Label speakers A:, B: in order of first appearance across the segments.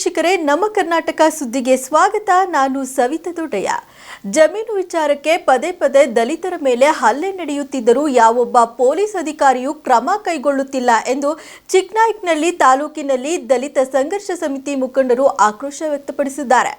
A: ವೀಕ್ಷಕರೇ, ನಮ್ಮ ಕರ್ನಾಟಕ ಸುದ್ದಿಗೆ ಸ್ವಾಗತ. ನಾನು ಸವಿತಾ ದೊಡ್ಡಯ್ಯ. ಜಮೀನು ವಿಚಾರಕ್ಕೆ ಪದೇ ಪದೇ ದಲಿತರ ಮೇಲೆ ಹಲ್ಲೆ ನಡೆಯುತ್ತಿದ್ದರೂ ಯಾವೊಬ್ಬ ಪೊಲೀಸ್ ಅಧಿಕಾರಿಯೂ ಕ್ರಮ ಕೈಗೊಳ್ಳುತ್ತಿಲ್ಲ ಎಂದು ಚಿಕ್ನಾಯ್ಕ್ನಲ್ಲಿ ತಾಲೂಕಿನಲ್ಲಿ ದಲಿತ ಸಂಘರ್ಷ ಸಮಿತಿ ಮುಖಂಡರು ಆಕ್ರೋಶ ವ್ಯಕ್ತಪಡಿಸಿದ್ದಾರೆ.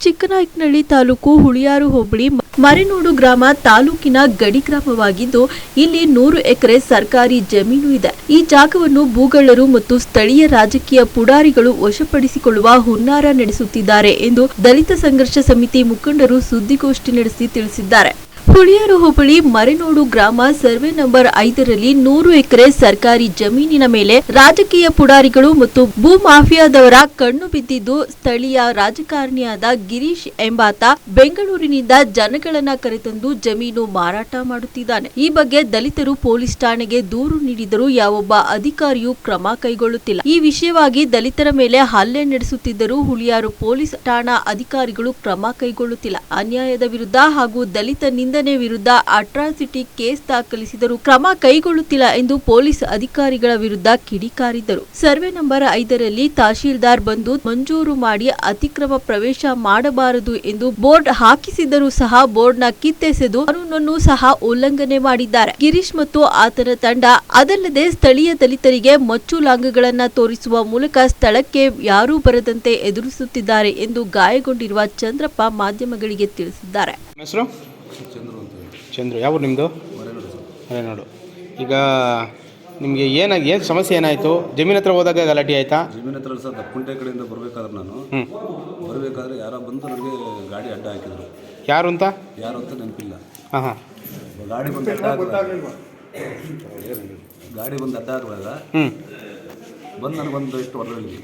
A: ಚಿಕ್ಕನಾಯ್ಕನಹಳ್ಳಿ ತಾಲೂಕು ಹುಳಿಯಾರು ಹೋಬಳಿ ಮರೆನೋಡು ಗ್ರಾಮ ತಾಲೂಕಿನ ಗಡಿ ಗ್ರಾಮವಾಗಿದ್ದು, ಇಲ್ಲಿ ನೂರು ಎಕರೆ ಸರ್ಕಾರಿ ಜಮೀನು ಇದೆ. ಈ ಜಾಗವನ್ನು ಭೂಗಳ್ಳರು ಮತ್ತು ಸ್ಥಳೀಯ ರಾಜಕೀಯ ಪುಡಾರಿಗಳು ವಶಪಡಿಸಿಕೊಳ್ಳುವ ಹುನ್ನಾರ ನಡೆಸುತ್ತಿದ್ದಾರೆ ಎಂದು ದಲಿತ ಸಂಘರ್ಷ ಸಮಿತಿ ಮುಖಂಡರು ಸುದ್ದಿಗೋಷ್ಠಿ ನಡೆಸಿ ತಿಳಿಸಿದ್ದಾರೆ. ಹುಳಿಯಾರು ಹೋಬಳಿ ಮರೆನೋಡು ಗ್ರಾಮ ಸರ್ವೆ ನಂಬರ್ ಐದರಲ್ಲಿ ನೂರು ಎಕರೆ ಸರ್ಕಾರಿ ಜಮೀನಿನ ಮೇಲೆ ರಾಜಕೀಯ ಪುಡಾರಿಗಳು ಮತ್ತು ಭೂ ಮಾಫಿಯಾದವರ ಕಣ್ಣು ಬಿದ್ದಿದ್ದು ಸ್ಥಳೀಯ ರಾಜಕಾರಣಿಯಾದ ಗಿರೀಶ್ ಎಂಬಾತ ಬೆಂಗಳೂರಿನಿಂದ ಜನಗಳನ್ನ ಕರೆತಂದು ಜಮೀನು ಮಾರಾಟ ಮಾಡುತ್ತಿದ್ದಾನೆ. ಈ ಬಗ್ಗೆ ದಲಿತರು ಪೊಲೀಸ್ ಠಾಣೆಗೆ ದೂರು ನೀಡಿದರೂ ಯಾವೊಬ್ಬ ಅಧಿಕಾರಿಯೂ ಕ್ರಮ ಕೈಗೊಳ್ಳುತ್ತಿಲ್ಲ. ಈ ವಿಷಯವಾಗಿ ದಲಿತರ ಮೇಲೆ ಹಲ್ಲೆ ನಡೆಸುತ್ತಿದ್ದರೂ ಹುಳಿಯಾರು ಪೊಲೀಸ್ ಠಾಣಾ ಅಧಿಕಾರಿಗಳು ಕ್ರಮ ಕೈಗೊಳ್ಳುತ್ತಿಲ್ಲ. ಅನ್ಯಾಯದ ವಿರುದ್ಧ ಹಾಗೂ ದಲಿತ ನಿಂದನೆ ವಿರುದ್ಧ ಅಟ್ರಾಸಿಟಿ ಕೇಸ್ ದಾಖಲಿಸಿದರೂ ಕ್ರಮ ಕೈಗೊಳ್ಳುತ್ತಿಲ್ಲ ಎಂದು ಪೊಲೀಸ್ ಅಧಿಕಾರಿಗಳ ವಿರುದ್ಧ ಕಿಡಿಕಾರಿದ್ದರು ಸರ್ವೆ ನಂಬರ್ ಐದರಲ್ಲಿ ತಹಶೀಲ್ದಾರ್ ಬಂದು ಮಂಜೂರು ಮಾಡಿ ಅತಿಕ್ರಮ ಪ್ರವೇಶ ಮಾಡಬಾರದು ಎಂದು ಬೋರ್ಡ್ ಹಾಕಿಸಿದರೂ ಸಹ ಬೋರ್ಡ್ನ ಕಿತ್ತೆಸೆದು ಕಾನೂನನ್ನು ಸಹ ಉಲ್ಲಂಘನೆ ಮಾಡಿದ್ದಾರೆ. ಗಿರೀಶ್ ಮತ್ತು ಆತನ ತಂಡ ಅದಲ್ಲದೆ ಸ್ಥಳೀಯ ದಲಿತರಿಗೆ ಮಚ್ಚು ಲಾಂಗಗಳನ್ನ ತೋರಿಸುವ ಮೂಲಕ ಸ್ಥಳಕ್ಕೆ ಯಾರೂ ಬರದಂತೆ ಎದುರಿಸುತ್ತಿದ್ದಾರೆ ಎಂದು ಗಾಯಗೊಂಡಿರುವ ಚಂದ್ರಪ್ಪ ಮಾಧ್ಯಮಗಳಿಗೆ ತಿಳಿಸಿದ್ದಾರೆ.
B: ಚಂದ್ರು
C: ಯಾವ ನಿಮ್ಮದು ಮಲೆನಾಡು. ಈಗ ನಿಮಗೆ ಏನಾಗಿ ಏನು ಸಮಸ್ಯೆ ಏನಾಯಿತು? ಜಮೀನ್ ಹತ್ರ ಹೋದಾಗ ಗಲಾಟೆ ಆಯ್ತಾ?
B: ಜಮೀನ್ ಹತ್ರ ಸರ್ ದಪ್ಪುಂಟೆ ಕಡೆಯಿಂದ ಬರಬೇಕಾದ್ರೆ ನಾನು. ಬರಬೇಕಾದ್ರೆ ಯಾರೋ ಬಂದು ನನಗೆ ಗಾಡಿ ಅಡ್ಡ ಹಾಕಿದ್ರು.
C: ಯಾರು ಅಂತ?
B: ಯಾರು ಅಂತ ನೆನಪಿಲ್ಲ.
C: ಹಾಂ ಹಾಂ.
B: ಗಾಡಿ ಬಂದು ಅಡ್ಡ ಹಾಕಿದಾಗ ಗಾಡಿ ಬಂದು ಅಡ್ಡ ಹಾಕಿದಾಗ
C: ಹ್ಞೂ
B: ಬಂದು ನನಗೊಂದು ಎಷ್ಟು ಹೊಡೆದ್ರಲ್ಲಿ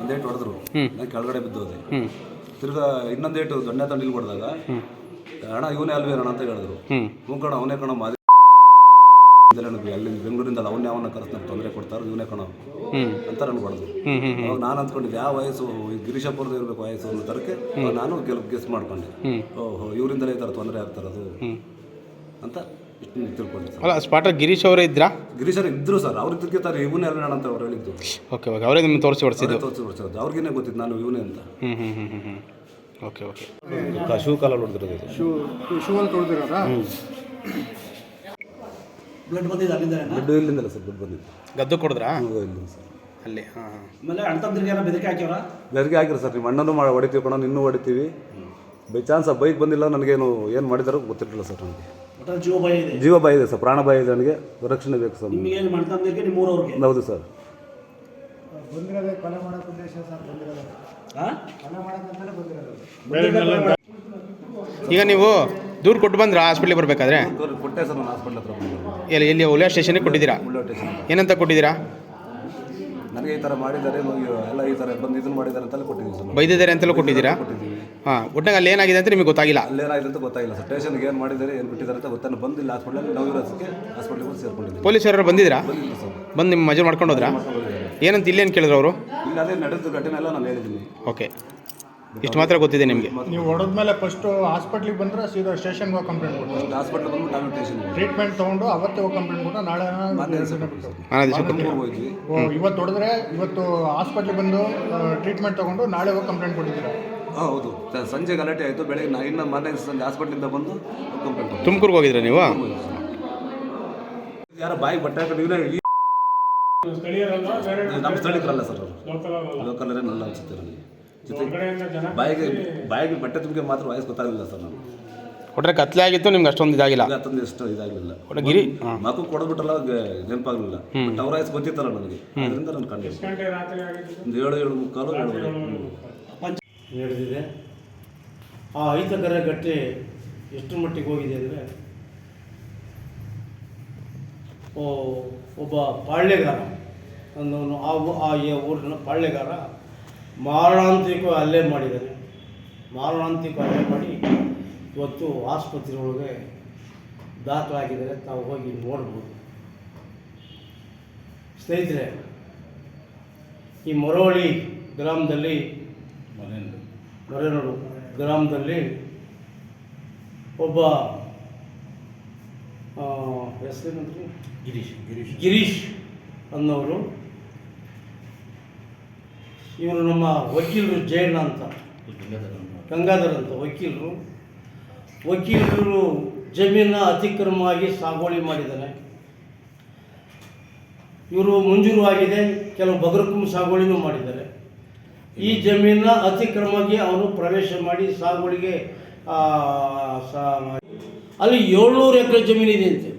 B: ಒಂದೇಟು ಹೊಡೆದ್ರು. ನಾನು ಕೆಳಗಡೆ ಬಿದ್ದೋದೆ. ತಿರ್ಗಾ ಇನ್ನೊಂದೇಟು ದೊಣ್ಣೆ ತಂಡಿಲ್ ಹೊಡೆದಾಗ ಅಣ್ಣ ಇವನೇ ಅಲ್ವೇ ಅಣ್ಣ ಅಂತ ಹೇಳಿದ್ರು.
C: ಹ್ಞೂ
B: ಕಣ ಅವನೇ ಕಣ ಮಾದಿ ಅಲ್ಲಿ ಬೆಂಗಳೂರಿಂದ ಅವನೇ ಅವನ್ನ ಕರೆಸ್ ನನಗೆ ತೊಂದರೆ ಕೊಡ್ತಾರೆ ಇವನೇ ಕಣ. ಅಂತ
C: ಅನ್ಬಾರ್ದು
B: ಅವಾಗ ನಾನು ಅಂದ್ಕೊಂಡಿದ್ದೆ ಯಾವ ವಯಸ್ಸು ಈ ಗಿರೀಶಪ್ಪರದ್ದು ಇರಬೇಕು ವಯಸ್ಸು ಅನ್ನೋ ತರಕ್ಕೆ ನಾನು ಕೆಲವು ಗೆಸ್ ಮಾಡ್ಕೊಂಡೆ. ಓಹೋ ಇವರಿಂದಲೇ ಈ ಥರ ತೊಂದರೆ ಆಗ್ತಾರದು ಅಂತ
C: ಅಲ್ಲ ಸ್ಪಾಟ ಗಿರೀಶ್ ಅವರೇ ಇದ್ರಾ?
B: ಗಿರೀಶರು ಇದ್ರು ಸರ್ ಅವ್ರು ತರ ಇವನೇ ಅಲ್ಲ ಅಂತ ಅವ್ರು ಹೇಳಿದ್ದು.
C: ಓಕೆ ಓಕೆ ಅವರೇ ನಿಮ್ಗೆ ತೋರಿಸಿ ಹೊಡ್ಸಿದ್ದು.
B: ತೋರಿಸಿ ಬಿಡ್ಸೋದು ಅವ್ರಿಗೇನೆ ಗೊತ್ತಿತ್ತು ನಾನು ಇವನೇ ಅಂತ.
C: ಹ್ಞೂ ಹ್ಞೂ ಹ್ಞೂ ಹ್ಞೂ ಓಕೆ ಓಕೆ.
B: ಶೂ ಕಾಲಲ್ಲಿ ಹೊಡೆದಿರೋದು ಇದು.
D: ಶೂ ಅಲ್ಲಿ ತೊಳೆದಿರೋದಾ
E: ಬ್ಲಡ್ ಬಂದಿದೆ ಅಲ್ಲಿಂದ
B: ದುಡ್ಡು ಇಲ್ಲಿಂದಲ್ಲ ಸರ್ ದುಡ್ಡು ಬಂದಿದ್ದು.
C: ಗದ್ದು ಕೊಡಿದ್ರಾ?
B: ಹ್ಞೂ, ಇಲ್ಲಿಂದ ಸರ್
C: ಅಲ್ಲಿ ಹಾಂ
E: ಆಮೇಲೆ ಅಣ್ತಂದ್ರಿಗೆ ಏನೋ ಬೆದರಿಕೆ ಹಾಕ್ಯವ್ರ?
B: ಬೆದರಿಗೆ ಹಾಕಿರಿ ಸರ್ ನಿಮ್ಮ ಅಣ್ಣನೂ ಮಾಡಿ ಹೊಡಿತೀವಿ ಕಣ ನಿನ್ನೂ ಹೊಡಿತೀವಿ. ಬೈ ಚಾನ್ಸ್ ಆ ಬೈಕ್ ಬಂದಿಲ್ಲ ನನಗೇನು ಏನು ಮಾಡಿದಾರೋ ಗೊತ್ತಿರಲಿಲ್ಲ ಸರ್ ನನಗೆ.
E: ಒಟ್ಟಾರೆ ಜೀವ ಭಯ ಇದೆ.
B: ಜೀವ ಭಯ ಇದೆ ಸರ್ ಪ್ರಾಣ ಭಯ ಇದೆ ನನಗೆ. ರಕ್ಷಣೆ ಬೇಕು ಸರ್
E: ನಿಮಗೆ ಏನು ಅಣ್ತಂದ್ರಿಗೆ ನಿಮ್ಮ ಊರವ್ರಿಗೆ?
B: ಹೌದು ಸರ್
D: ಬಂದಿರೋದೇ ಕೊಲೆ ಮಾಡೋ ಉದ್ದೇಶ ಸರ್ ಬಂದಿರೋದು.
C: ಈಗ ನೀವು ದೂರ ಕೊಟ್ಟು ಬಂದ್ರಾ ಹಾಸ್ಪಿಟ್ಲಿಗೆ ಬರಬೇಕಾದ್ರೆ?
B: ಕೊಟ್ಟೆ ಸರ್ ನಾನು ಹಾಸ್ಪಿಟ್ಲ್ ಹತ್ರ ಬಂದು
C: ಎಲ್ಲಿ ಎಲ್ಲಿ ಉಲ್ಯಾ ಸ್ಟೇಷನ್ಗೆ ಕೊಟ್ಟಿದ್ದೀರಾ?
B: ಸ್ಟೇಷನ್
C: ಏನಂತ ಕೊಟ್ಟಿದ್ದೀರಾ?
B: ನನಗೆ ಈ ಥರ ಮಾಡಿದ್ದಾರೆ ಎಲ್ಲ ಈ ಥರ ಬಂದು ಇದನ್ನು ಮಾಡಿದ್ದಾರೆ ಅಂತಲೇ ಕೊಟ್ಟಿದ್ದೀವಿ ಸರ್. ನಾವು.
C: ಬೈದಿದ್ದಾರೆ ಅಂತಲೂ ಕೊಟ್ಟಿದ್ದೀರಾ?
B: ಕೊಟ್ಟಿದ್ದೀವಿ.
C: ಹಾಂ ಒಟ್ಟಿನಾಗ ಅಲ್ಲಿ ಏನಾಗಿದೆ ಅಂತ ನಿಮಗೆ ಗೊತ್ತಾಗಿಲ್ಲ?
B: ಅಲ್ಲೇನಾಗಿದೆ ಅಂತ ಗೊತ್ತಾಗಿಲ್ಲ ಸರ್. ಸ್ಟೇಷನ್ಗೆ ಏನು ಮಾಡಿದ್ದಾರೆ ಏನು ಬಿಟ್ಟಿದ್ದಾರೆ ಅಂತ ಗೊತ್ತಾಗ ಬಂದಿಲ್ಲ ಹಾಸ್ಪಿಟಲ್ ನಾವು ಇರೋದಕ್ಕೆ ಹಾಸ್ಪಿಟ್ಲಿಗೆ ಬಂದು ಸೇರ್ಕೊಂಡಿದ್ದೀವಿ.
C: ಪೊಲೀಸರು ಬಂದಿದ್ದೀರಾ?
B: ಬಂದಿಲ್ಲ ಸರ್.
C: ಬಂದು ನಿಮ್ಮ ಮಜೂರು ಮಾಡ್ಕೊಂಡು ಹೋದ್ರಾ? ಏನಂತ ಇಲ್ಲೇನು ಕೇಳಿದ್ರು ಅವರು?
B: ಇಲ್ಲ ಅದೇ ನಡೆದ ಘಟನೆ ಎಲ್ಲ ನಾನು ಹೇಳಿದ್ದೀನಿ.
C: ಓಕೆ. ಇಷ್ಟು ಮಾತ್ರ ಗೊತ್ತಿದೆ ನಿಮಗೆ?
D: ನೀವು ಹೊಡೆದ್ಮೇಲೆ ಫಸ್ಟು ಹಾಸ್ಪಿಟ್ಲಿಗೆ ಬಂದ್ರೆ ಸೀದಾ ಸ್ಟೇಷನ್ಗೆ ಹೋಗಿ ಕಂಪ್ಲೇಂಟ್ ಕೊಟ್ಟು
B: ಹಾಸ್ಪಿಟ್ಲ್ ಬಂದು ನಾನು ಸ್ಟೇಷನ್
D: ಟ್ರೀಟ್ಮೆಂಟ್ ತೊಗೊಂಡು ಅವತ್ತೇ ಹೋಗಿ ಕಂಪ್ಲೇಂಟ್ ಕೊಟ್ಟು ನಾಳೆ ಇವತ್ತು ಹೊಡೆದ್ರೆ ಇವತ್ತು ಹಾಸ್ಪಿಟ್ಲಿಗೆ ಬಂದು ಟ್ರೀಟ್ಮೆಂಟ್ ತೊಗೊಂಡು ನಾಳೆ ಹೋಗಿ ಕಂಪ್ಲೇಂಟ್ ಕೊಟ್ಟಿದ್ದೀರಾ?
B: ಹಾಂ ಹೌದು. ಸ- ಸಂಜೆ ಗಲಾಟೆ ಆಯಿತು ಬೆಳಗ್ಗೆ ನಾ ಇನ್ನು ಮಾರನೇ ದಿವಸ ಸಂಜೆ ಹಾಸ್ಪಿಟ್ಲಿಂದ ಬಂದು ಕಂಪ್ಲೇಂಟ್.
C: ತುಮಕೂರ್ಗೆ ಹೋಗಿದ್ರೆ ನೀವು?
B: ಯಾರೋ ಬಾಯಿ ಬಟ್ಟೆ ಈ- ನಮ್ಮ ಸ್ಥಳೀಕರಲ್ಲ ಸರ್ ಅವರು. ಲೋಕಲರೇ ನಲ್ಲ ಅನ್ಸುತ್ತೆ ನನಗೆ. ಬಾಯಿಗೆ ಬಾಯಿಗೆ ಬಟ್ಟೆ ತುಂಬಿಗೆ ಮಾತ್ರ ವಯಸ್ಸು ಗೊತ್ತಾಗಲಿಲ್ಲ ಸರ್ ನಾನು
C: ಕೊಟ್ಟರೆ ಕತ್ಲೆ ಆಗಿತ್ತು ನಿಮ್ಗೆ ಅಷ್ಟೊಂದು ಇದಾಗಿಲ್ಲ.
B: ಈಗ ತಂದು ಎಷ್ಟು ಇದಾಗಲಿಲ್ಲ.
C: ಒಟ್ಟು ಗಿರಿ
B: ಮಗು ಕೊಡಬಿಟ್ಟಲ್ಲ ನೆನಪಾಗಲಿಲ್ಲ. ಬಟ್ ಅವ್ರ ವಯಸ್ಸು ಗೊತ್ತಿತ್ತಲ್ಲ ನನಗೆ. ಅದರಿಂದ ನಾನು ಕಂಡು ಒಂದು ಏಳು ಏಳು ಮುಕ್ಕಾಲು ಏಳು
F: ನಡೆದಿದೆ ಆ ಐತಕರ ಗಟ್ಟೆ ಎಷ್ಟು ಮಟ್ಟಿಗೆ ಹೋಗಿದೆ ಅಂದರೆ ಒಬ್ಬ ಪಾಳ್ಯಗಾರ. ಅನ್ನೋನು ಆ ಆ ಊರಿನ ಪಾಳ್ಯಗಾರ ಮಾರಣಾಂತಿಕ ಅಲ್ಲೇ ಮಾಡಿದ್ದಾನೆ. ಮಾರಣಾಂತಿಕ ಅಲ್ಲೇ ಮಾಡಿ ಇವತ್ತು ಆಸ್ಪತ್ರೆ ಒಳಗೆ ದಾಖಲಾಗಿದ್ದಾರೆ. ತಾವು ಹೋಗಿ ನೋಡ್ಬೋದು. ಸ್ನೇಹಿತರೆ ಈ ಮರವಳ್ಳಿ ಗ್ರಾಮದಲ್ಲಿ ಮರೇನೋಡು ಗ್ರಾಮದಲ್ಲಿ ಒಬ್ಬ ಹೆಸರೇನಂದ್ರೆ ಗಿರೀಶ್ ಗಿರೀಶ್. ಗಿರೀಶ್ ಅನ್ನೋರು ಇವರು ನಮ್ಮ ವಕೀಲರು ಜಯಣ್ಣ ಅಂತ. ಗಂಗಾಧರ್ ಅಂತ ವಕೀಲರು. ವಕೀಲರು ಜಮೀನ ಅತಿಕ್ರಮವಾಗಿ ಸಾಗುವಳಿ ಮಾಡಿದ್ದಾರೆ. ಇವರು ಮಂಜೂರು ಆಗಿದೆ, ಕೆಲವು ಬಗರಕುಂ ಸಾಗುವಳಿನೂ ಮಾಡಿದ್ದಾರೆ. ಈ ಜಮೀನ ಅತಿಕ್ರಮವಾಗಿ ಅವರು ಪ್ರವೇಶ ಮಾಡಿ ಸಾಗುವಳಿಗೆ ಅಲ್ಲಿ ಏಳ್ನೂರು ಎಕರೆ ಜಮೀನಿದೆ ಅಂತೆ.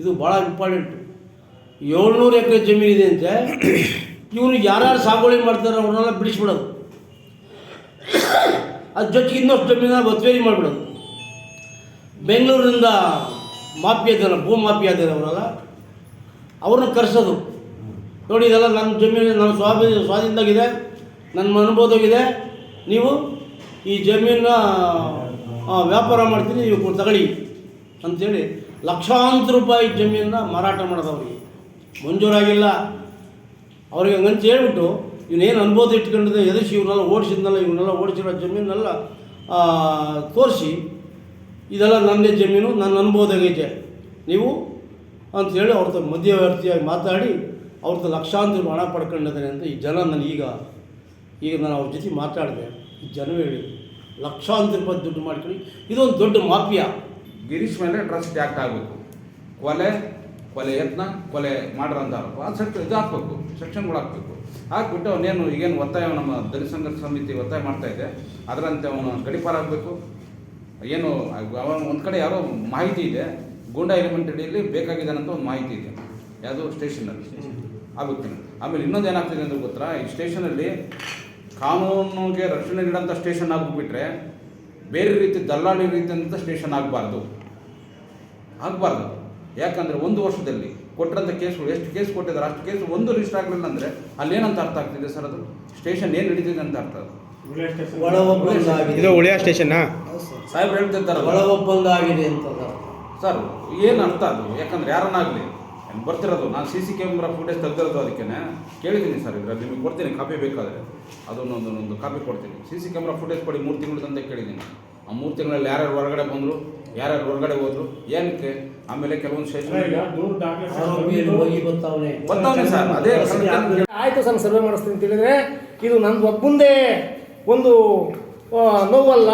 F: ಇದು ಭಾಳ ಇಂಪಾರ್ಟೆಂಟ್ ಏಳ್ನೂರು ಎಕರೆ ಜಮೀನಿದೆ ಅಂತೆ. ಇವನು ಯಾರ್ಯಾರು ಸಾಗುವಳಿ ಮಾಡ್ತಾರೆ ಅವ್ರನ್ನೆಲ್ಲ ಬಿಡಿಸ್ಬಿಡೋದು. ಅದ್ರ ಜೊತೆಗೆ ಇನ್ನಷ್ಟು ಜಮೀನ ಒತ್ತುವರಿ ಮಾಡಿಬಿಡೋದು. ಬೆಂಗಳೂರಿನಿಂದ ಮಾಫಿ ಭೂ ಮಾಫಿ ಇದ್ದಾರೆ ಅವರೆಲ್ಲ, ಅವ್ರನ್ನ ಕರೆಸೋದು. ನೋಡಿ, ಇದೆಲ್ಲ ನನ್ನ ಜಮೀನು ನನ್ನ ಸ್ವಾಭಿ, ಸ್ವಾಧೀನದಾಗಿದೆ ನನ್ನ ಅನುಭವದಾಗಿದೆ ನೀವು ಈ ಜಮೀನ ವ್ಯಾಪಾರ ಮಾಡ್ತೀನಿ, ನೀವು ತಗೊಳ್ಳಿ ಅಂಥೇಳಿ ಲಕ್ಷಾಂತರ ರೂಪಾಯಿ ಜಮೀನನ್ನ ಮಾರಾಟ ಮಾಡೋದು ಅವ್ರಿಗೆ. ಮಂಜೂರಾಗಿಲ್ಲ. ಅವ್ರಿಗೆ ಹಂಗಂತ ಹೇಳ್ಬಿಟ್ಟು ಇವನೇನು ಅನುಭವ ಇಟ್ಕೊಂಡಿದ್ದೆ ಎದುರಿಸಿ ಇವನ್ನೆಲ್ಲ ಓಡಿಸಿದ್ನಲ್ಲ ಇವನ್ನೆಲ್ಲ ಓಡಿಸಿರೋ ಜಮೀನೆಲ್ಲ ತೋರಿಸಿ ಇದೆಲ್ಲ ನನ್ನದೇ ಜಮೀನು, ನನ್ನ ಅನುಭವದಾಗೈತೆ ನೀವು ಅಂಥೇಳಿ ಅವ್ರದ್ದು ಮಧ್ಯವರ್ತಿಯಾಗಿ ಮಾತಾಡಿ ಅವ್ರದ್ದು ಲಕ್ಷಾಂತರ ಹಣ ಪಡ್ಕೊಂಡಿದ್ದಾರೆ ಅಂತ ಈ ಜನ ನಾನು ಈಗ ಈಗ ನಾನು ಅವ್ರ ಜೊತೆ ಮಾತಾಡಿದೆ. ಈ ಹೇಳಿ, ಲಕ್ಷಾಂತರ ರೂಪಾಯಿ ದುಡ್ಡು ಮಾಡ್ಕೊಂಡು ಇದೊಂದು ದೊಡ್ಡ ಮಾಫಿಯಾ.
G: ಗಿರೀಶ್ ಮೇಲೆ ಟ್ರಸ್ಟ್ ಆ್ಯಕ್ಟ್ ಆಗಬೇಕು? ಕೊಲೆ ಕೊಲೆ ಯತ್ನ, ಕೊಲೆ ಮಾಡ್ರಂತ ಆಸಕ್ತಿ ಅದು ಹಾಕ್ಬೇಕು ಇದು ಹಾಕ್ಬೇಕು ಸೆಕ್ಷನ್ಗಳು ಹಾಕ್ಬೇಕು ಹಾಕ್ಬಿಟ್ಟು ಅವನೇನು ಈಗೇನು ಒತ್ತಾಯ ನಮ್ಮ ದಲಿತ ಸಮಿತಿ ಒತ್ತಾಯ ಮಾಡ್ತಾ ಇದೆ, ಅದರಂತೆ ಅವನು ಗಡಿಪಾರ ಆಗಬೇಕು ಏನು ಅವನು ಒಂದು ಕಡೆ ಯಾರೋ ಮಾಹಿತಿ ಇದೆ ಗೂಂಡಾ ಎಲಿಮೆಂಟ್ ಅಡಿಯಲ್ಲಿ ಬೇಕಾಗಿದ್ದಾನಂತ ಒಂದು ಮಾಹಿತಿ ಇದೆ. ಯಾವುದು ಸ್ಟೇಷನಲ್ಲಿ ಆಗುತ್ತೆ. ಆಮೇಲೆ ಇನ್ನೊಂದು ಏನಾಗ್ತಿದೆ ಅಂದ್ರೆ ಗೊತ್ತಾ, ಈ ಸ್ಟೇಷನಲ್ಲಿ ಕಾನೂನಿಗೆ ರಕ್ಷಣೆ ನೀಡೋಂಥ ಸ್ಟೇಷನ್ ಆಗಿಬಿಟ್ರೆ ಬೇರೆ ರೀತಿ ದಲ್ಲಾಳಿ ರೀತಿಯಂಥ ಸ್ಟೇಷನ್ ಆಗಬಾರ್ದು. ಆಗಬಾರ್ದು. ಯಾಕಂದರೆ ಒಂದು ವರ್ಷದಲ್ಲಿ ಕೊಟ್ಟಿರೋಂಥ ಕೇಸ್ಗಳು ಎಷ್ಟು ಕೇಸ್ ಕೊಟ್ಟಿದ್ದಾರೆ ಅಷ್ಟು ಕೇಸ್ ಒಂದು ರಿಜಿಸ್ಟರ್ ಆಗಲಿಲ್ಲ ಅಂದರೆ ಅಲ್ಲೇನಂತ ಅರ್ಥ ಆಗ್ತಿದೆ ಸರ್ ಅದು? ಸ್ಟೇಷನ್ ಏನು ನಡೀತಿದೆ ಅಂತ ಅರ್ಥ ಅದು?
C: ಇದು ಉಳಿಯೋ ಸ್ಟೇಷನ್ನಾ
G: ಸಾಹೇಬ್ರು ಹೇಳ್ತಿರ್ತಾರೆ
F: ಒಳ ಒಪ್ಪಂದ ಆಗಿದೆ ಅಂತ
G: ಸರ್. ಏನು ಅರ್ಥ ಅದು? ಯಾಕಂದ್ರೆ ಯಾರನ್ನಾಗಲಿ? ಬರ್ತಿರೋದು? ನಾನು ಸಿ ಸಿ ಕ್ಯಾಮ್ರಾ ಫುಟೇಜ್ ತೆಗ್ದಿರೋದು ಅದಕ್ಕೆ ಕೇಳಿದ್ದೀನಿ ಸರ್ ಇದರಲ್ಲಿ ನಿಮಗೆ ಕೊಡ್ತೀನಿ ಕಾಪಿ ಬೇಕಾದರೆ. ಅದನ್ನೊಂದು ಒಂದು ಕಾಪಿ ಕೊಡ್ತೀನಿ. ಸಿ ಸಿ ಕ್ಯಾಮ್ರಾ ಫುಟೇಜ್ ಕೊಡಿ ಮೂರು ತಿಂಗಳದಂತ ಕೇಳಿದ್ದೀನಿ. ಆ ಮೂರು ತಿಂಗಳಲ್ಲಿ ಯಾರ್ಯಾರು ಹೊರಗಡೆ ಬಂದರು ಯಾರ್ಯಾರು ಹೊರಗಡೆ ಹೋದ್ರು ಏನಕ್ಕೆ? ಆಮೇಲೆ ಕೆಲವೊಂದು ಸ್ಟೇಷನ್ ಅದೇ
H: ಆಯಿತು ಸರ್ ಸರ್ವೆ ಮಾಡಿಸ್ತೀನಿ ಅಂತ ಹೇಳಿದ್ರೆ ಇದು ನಂದು ಒಬ್ಬಂದೇ ಒಂದು ನೋವಲ್ಲ.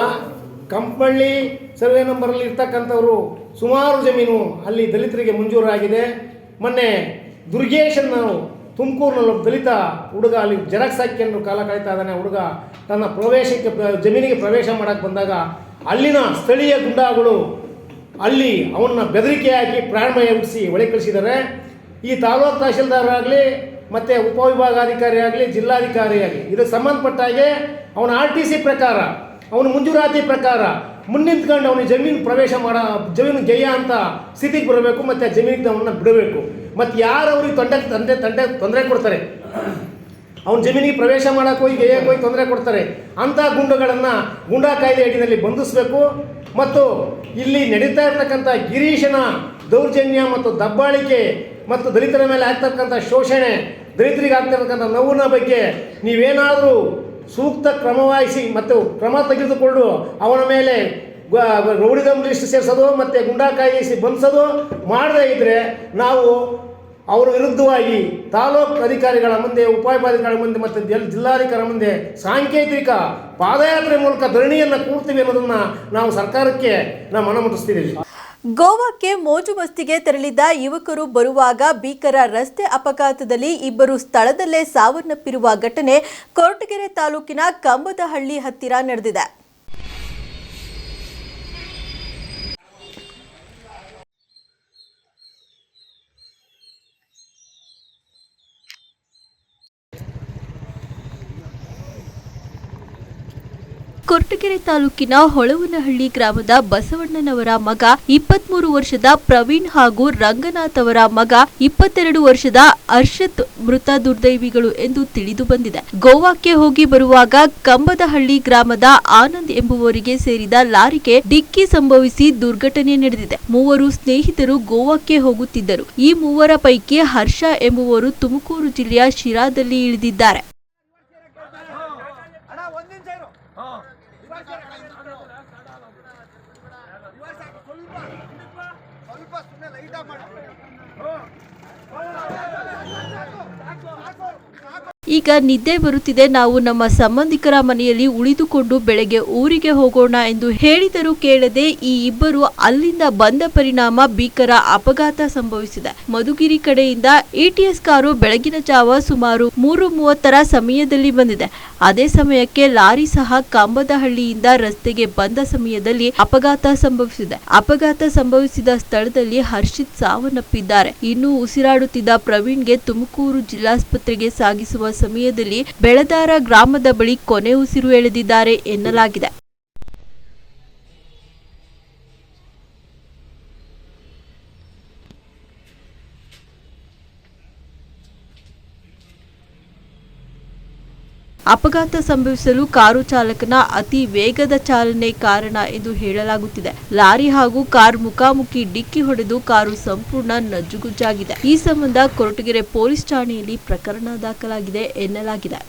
H: ಕಂಪಳ್ಳಿ ಸರ್ವೆ ನಂಬರಲ್ಲಿ ಇರ್ತಕ್ಕಂಥವ್ರು ಸುಮಾರು ಜಮೀನು ಅಲ್ಲಿ ದಲಿತರಿಗೆ ಮಂಜೂರಾಗಿದೆ. ಮೊನ್ನೆ ದುರ್ಗೇಶನ್ ನಾವು ತುಮಕೂರಿನಲ್ಲಿ ಒಬ್ಬ ದಲಿತ ಹುಡುಗ ಅಲ್ಲಿ ಜೆರಾಕ್ಸ್ ಹಾಕಿಕೊಂಡು ಕಾಲ ಕಳೀತಾ ಇದ್ದಾನೆ. ಹುಡುಗ ತನ್ನ ಪ್ರವೇಶಕ್ಕೆ ಜಮೀನಿಗೆ ಪ್ರವೇಶ ಮಾಡೋಕ್ಕೆ ಬಂದಾಗ ಅಲ್ಲಿನ ಸ್ಥಳೀಯ ಗುಂಡಾಗಳು ಅಲ್ಲಿ ಅವನ್ನ ಬೆದರಿಕೆ ಹಾಕಿ ಪ್ರಾಣಮಯ ಹುಟ್ಟಿಸಿ ಒಳೆ ಕಳಿಸಿದ್ದಾರೆ. ಈ ತಾಲೂಕು ತಹಶೀಲ್ದಾರ್ ಆಗಲಿ ಮತ್ತು ಉಪವಿಭಾಗಾಧಿಕಾರಿ ಆಗಲಿ ಜಿಲ್ಲಾಧಿಕಾರಿ ಆಗಲಿ ಇದಕ್ಕೆ ಸಂಬಂಧಪಟ್ಟಾಗೆ ಅವನ ಆರ್ ಟಿ ಸಿ ಪ್ರಕಾರ, ಅವನ ಮಂಜೂರಾತಿ ಪ್ರಕಾರ ಮುನ್ನಿಂತ್ಕೊಂಡು ಅವನಿಗೆ ಜಮೀನು ಪ್ರವೇಶ ಮಾಡ, ಜಮೀನು ಗೆಯ್ಯ ಅಂತ ಸ್ಥಿತಿಗೆ ಬರಬೇಕು, ಮತ್ತು ಜಮೀನಿಗೆ ಅವನ್ನ ಬಿಡಬೇಕು. ಮತ್ತು ಯಾರು ಅವ್ರಿಗೆ ತೊಂದರೆ ತಂದೆ ತಂದೆ ತೊಂದರೆ ಕೊಡ್ತಾರೆ? ಅವ್ನ ಜಮೀನಿಗೆ ಪ್ರವೇಶ ಮಾಡೋಕೆ ಹೋಗಿ ಗೇಯಕ್ಕೆ ಹೋಗಿ ತೊಂದರೆ ಕೊಡ್ತಾರೆ. ಅಂಥ ಗುಂಡುಗಳನ್ನು ಗುಂಡಾ ಕಾಯ್ದೆ ಅಡಿನಲ್ಲಿ ಬಂಧಿಸಬೇಕು. ಮತ್ತು ಇಲ್ಲಿ ನಡೀತಾ ಇರತಕ್ಕಂಥ ಗಿರೀಶನ ದೌರ್ಜನ್ಯ ಮತ್ತು ದಬ್ಬಾಳಿಕೆ ಮತ್ತು ದಲಿತರ ಮೇಲೆ ಆಗ್ತಕ್ಕಂಥ ಶೋಷಣೆ, ದಲಿತರಿಗೆ ಆಗ್ತಿರ್ತಕ್ಕಂಥ ನೋವಿನ ಬಗ್ಗೆ ನೀವೇನಾದರೂ ಸೂಕ್ತ ಕ್ರಮವಹಿಸಿ ಮತ್ತು ಕ್ರಮ ತೆಗೆದುಕೊಂಡು ಅವನ ಮೇಲೆ ರೌಡಿದಮ್ ಲಿಸ್ಟ್ ಸೇರಿಸೋದು, ಮತ್ತು ಗುಂಡಾ ಕಾಯಿಸಿ ಬಂಧಿಸೋದು ಮಾಡದೇ ಇದ್ದರೆ ನಾವು ಅವರ ವಿರುದ್ಧವಾಗಿ ತಾಲೂಕು ಅಧಿಕಾರಿಗಳ ಮುಂದೆ ಉಪವಿಭಾಗಾಧಿಕಾರಿಗಳ ಮುಂದೆ ಮತ್ತು ಜಲ್ ಜಿಲ್ಲಾಧಿಕಾರಿ ಮುಂದೆ ಸಾಂಕೇತಿಕ ಪಾದಯಾತ್ರೆ ಮೂಲಕ ಧರಣಿಯನ್ನು ಕೂಡ್ತೀವಿ ಅನ್ನೋದನ್ನು ನಾವು ಸರ್ಕಾರಕ್ಕೆ ನಾವು ಮನಮುಟ್ಟಿಸ್ತಿದ್ದೀವಿ.
A: ಗೋವಾಕ್ಕೆ ಮೋಜು ಮಸ್ತಿಗೆ ತೆರಳಿದ್ದ ಯುವಕರು ಬರುವಾಗ ಭೀಕರ ರಸ್ತೆ ಅಪಘಾತದಲ್ಲಿ ಇಬ್ಬರು ಸ್ಥಳದಲ್ಲೇ ಸಾವನ್ನಪ್ಪಿರುವ ಘಟನೆ ಕೊರಟಗೆರೆ ತಾಲೂಕಿನ ಕಂಬದಹಳ್ಳಿ ಹತ್ತಿರ ನಡೆದಿದೆ. ಕೊರಟಗೆರೆ ತಾಲೂಕಿನ ಹೊಳವನಹಳ್ಳಿ ಗ್ರಾಮದ ಬಸವಣ್ಣನವರ ಮಗ ಇಪ್ಪತ್ಮೂರು ವರ್ಷದ ಪ್ರವೀಣ್ ಹಾಗೂ ರಂಗನಾಥ್ ಅವರ ಮಗ ಇಪ್ಪತ್ತೆರಡು ವರ್ಷದ ಅರ್ಷತ್ ಮೃತ ದುರ್ದೈವಿಗಳು ಎಂದು ತಿಳಿದು ಬಂದಿದೆ. ಗೋವಾಕ್ಕೆ ಹೋಗಿ ಬರುವಾಗ ಕಂಬದಹಳ್ಳಿ ಗ್ರಾಮದ ಆನಂದ್ ಎಂಬುವರಿಗೆ ಸೇರಿದ ಲಾರಿಗೆ ಡಿಕ್ಕಿ ಸಂಭವಿಸಿ ದುರ್ಘಟನೆ ನಡೆದಿದೆ. ಮೂವರು ಸ್ನೇಹಿತರು ಗೋವಾಕ್ಕೆ ಹೋಗುತ್ತಿದ್ದರು. ಈ ಮೂವರ ಪೈಕಿ ಹರ್ಷ ಎಂಬುವರು ತುಮಕೂರು ಜಿಲ್ಲೆಯ ಶಿರಾದಲ್ಲಿ ಇಳಿದಿದ್ದಾರೆ. ಈಗ ನಿದ್ದೆ ಬರುತ್ತಿದೆ. ನಾವು ನಮ್ಮ ಸಂಬಂಧಿಕರ ಮನೆಯಲ್ಲಿ ಉಳಿದುಕೊಂಡು ಬೆಳಗ್ಗೆ ಊರಿಗೆ ಹೋಗೋಣ ಎಂದು ಹೇಳಿದರೂ ಕೇಳದೆ ಈ ಇಬ್ಬರು ಅಲ್ಲಿಂದ ಬಂದ ಪರಿಣಾಮ ಭೀಕರ ಅಪಘಾತ ಸಂಭವಿಸಿದೆ. ಮಧುಗಿರಿ ಕಡೆಯಿಂದ ಎಟಿಎಸ್ ಕಾರು ಬೆಳಗಿನ ಜಾವ ಸುಮಾರು ಮೂರು ಮೂವತ್ತರ ಸಮಯದಲ್ಲಿ ಬಂದಿದೆ. ಅದೇ ಸಮಯಕ್ಕೆ ಲಾರಿ ಸಹ ಕಂಬದಹಳ್ಳಿಯಿಂದ ರಸ್ತೆಗೆ ಬಂದ ಸಮಯದಲ್ಲಿ ಅಪಘಾತ ಸಂಭವಿಸಿದೆ. ಅಪಘಾತ ಸಂಭವಿಸಿದ ಸ್ಥಳದಲ್ಲಿ ಹರ್ಷಿತ್ ಸಾವನ್ನಪ್ಪಿದ್ದಾರೆ. ಇನ್ನು ಉಸಿರಾಡುತ್ತಿದ್ದ ಪ್ರವೀಣ್ಗೆ ತುಮಕೂರು ಜಿಲ್ಲಾಸ್ಪತ್ರೆಗೆ ಸಾಗಿಸುವ ಸಮಯದಲ್ಲಿ ಬೆಳದಾರ ಗ್ರಾಮದ ಬಳಿ ಕೊನೆ ಉಸಿರು ಎಳೆದಿದ್ದಾರೆ ಎನ್ನಲಾಗಿದೆ. ಅಪಘಾತ ಸಂಭವಿಸಲು ಕಾರು ಚಾಲಕನ ಅತಿ ವೇಗದ ಚಾಲನೆ ಕಾರಣ ಎಂದು ಹೇಳಲಾಗುತ್ತಿದೆ. ಲಾರಿ ಹಾಗೂ ಕಾರ್ ಮುಖಾಮುಖಿ ಡಿಕ್ಕಿ ಹೊಡೆದು ಕಾರು ಸಂಪೂರ್ಣ ನಜ್ಜುಗುಜ್ಜಾಗಿದೆ. ಈ ಸಂಬಂಧ ಕೊರಟಗೆರೆ ಪೊಲೀಸ್ ಠಾಣೆಯಲ್ಲಿ ಪ್ರಕರಣ ದಾಖಲಾಗಿದೆ ಎನ್ನಲಾಗಿದೆ.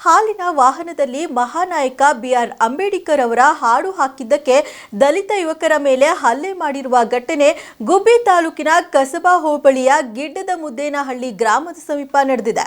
A: ಹಾಲಿನ ವಾಹನದಲ್ಲಿ ಮಹಾನಾಯಕ ಬಿಆರ್ ಅಂಬೇಡ್ಕರ್ ಅವರ ಹಾಡು ಹಾಕಿದ್ದಕ್ಕೆ ದಲಿತ ಯುವಕರ ಮೇಲೆ ಹಲ್ಲೆ ಮಾಡಿರುವ ಘಟನೆ ಗುಬ್ಬಿ ತಾಲೂಕಿನ ಕಸಬಾ ಹೋಬಳಿಯ ಗಿಡ್ಡದ ಮುದ್ದೇನಹಳ್ಳಿ ಗ್ರಾಮದ ಸಮೀಪ ನಡೆದಿದೆ.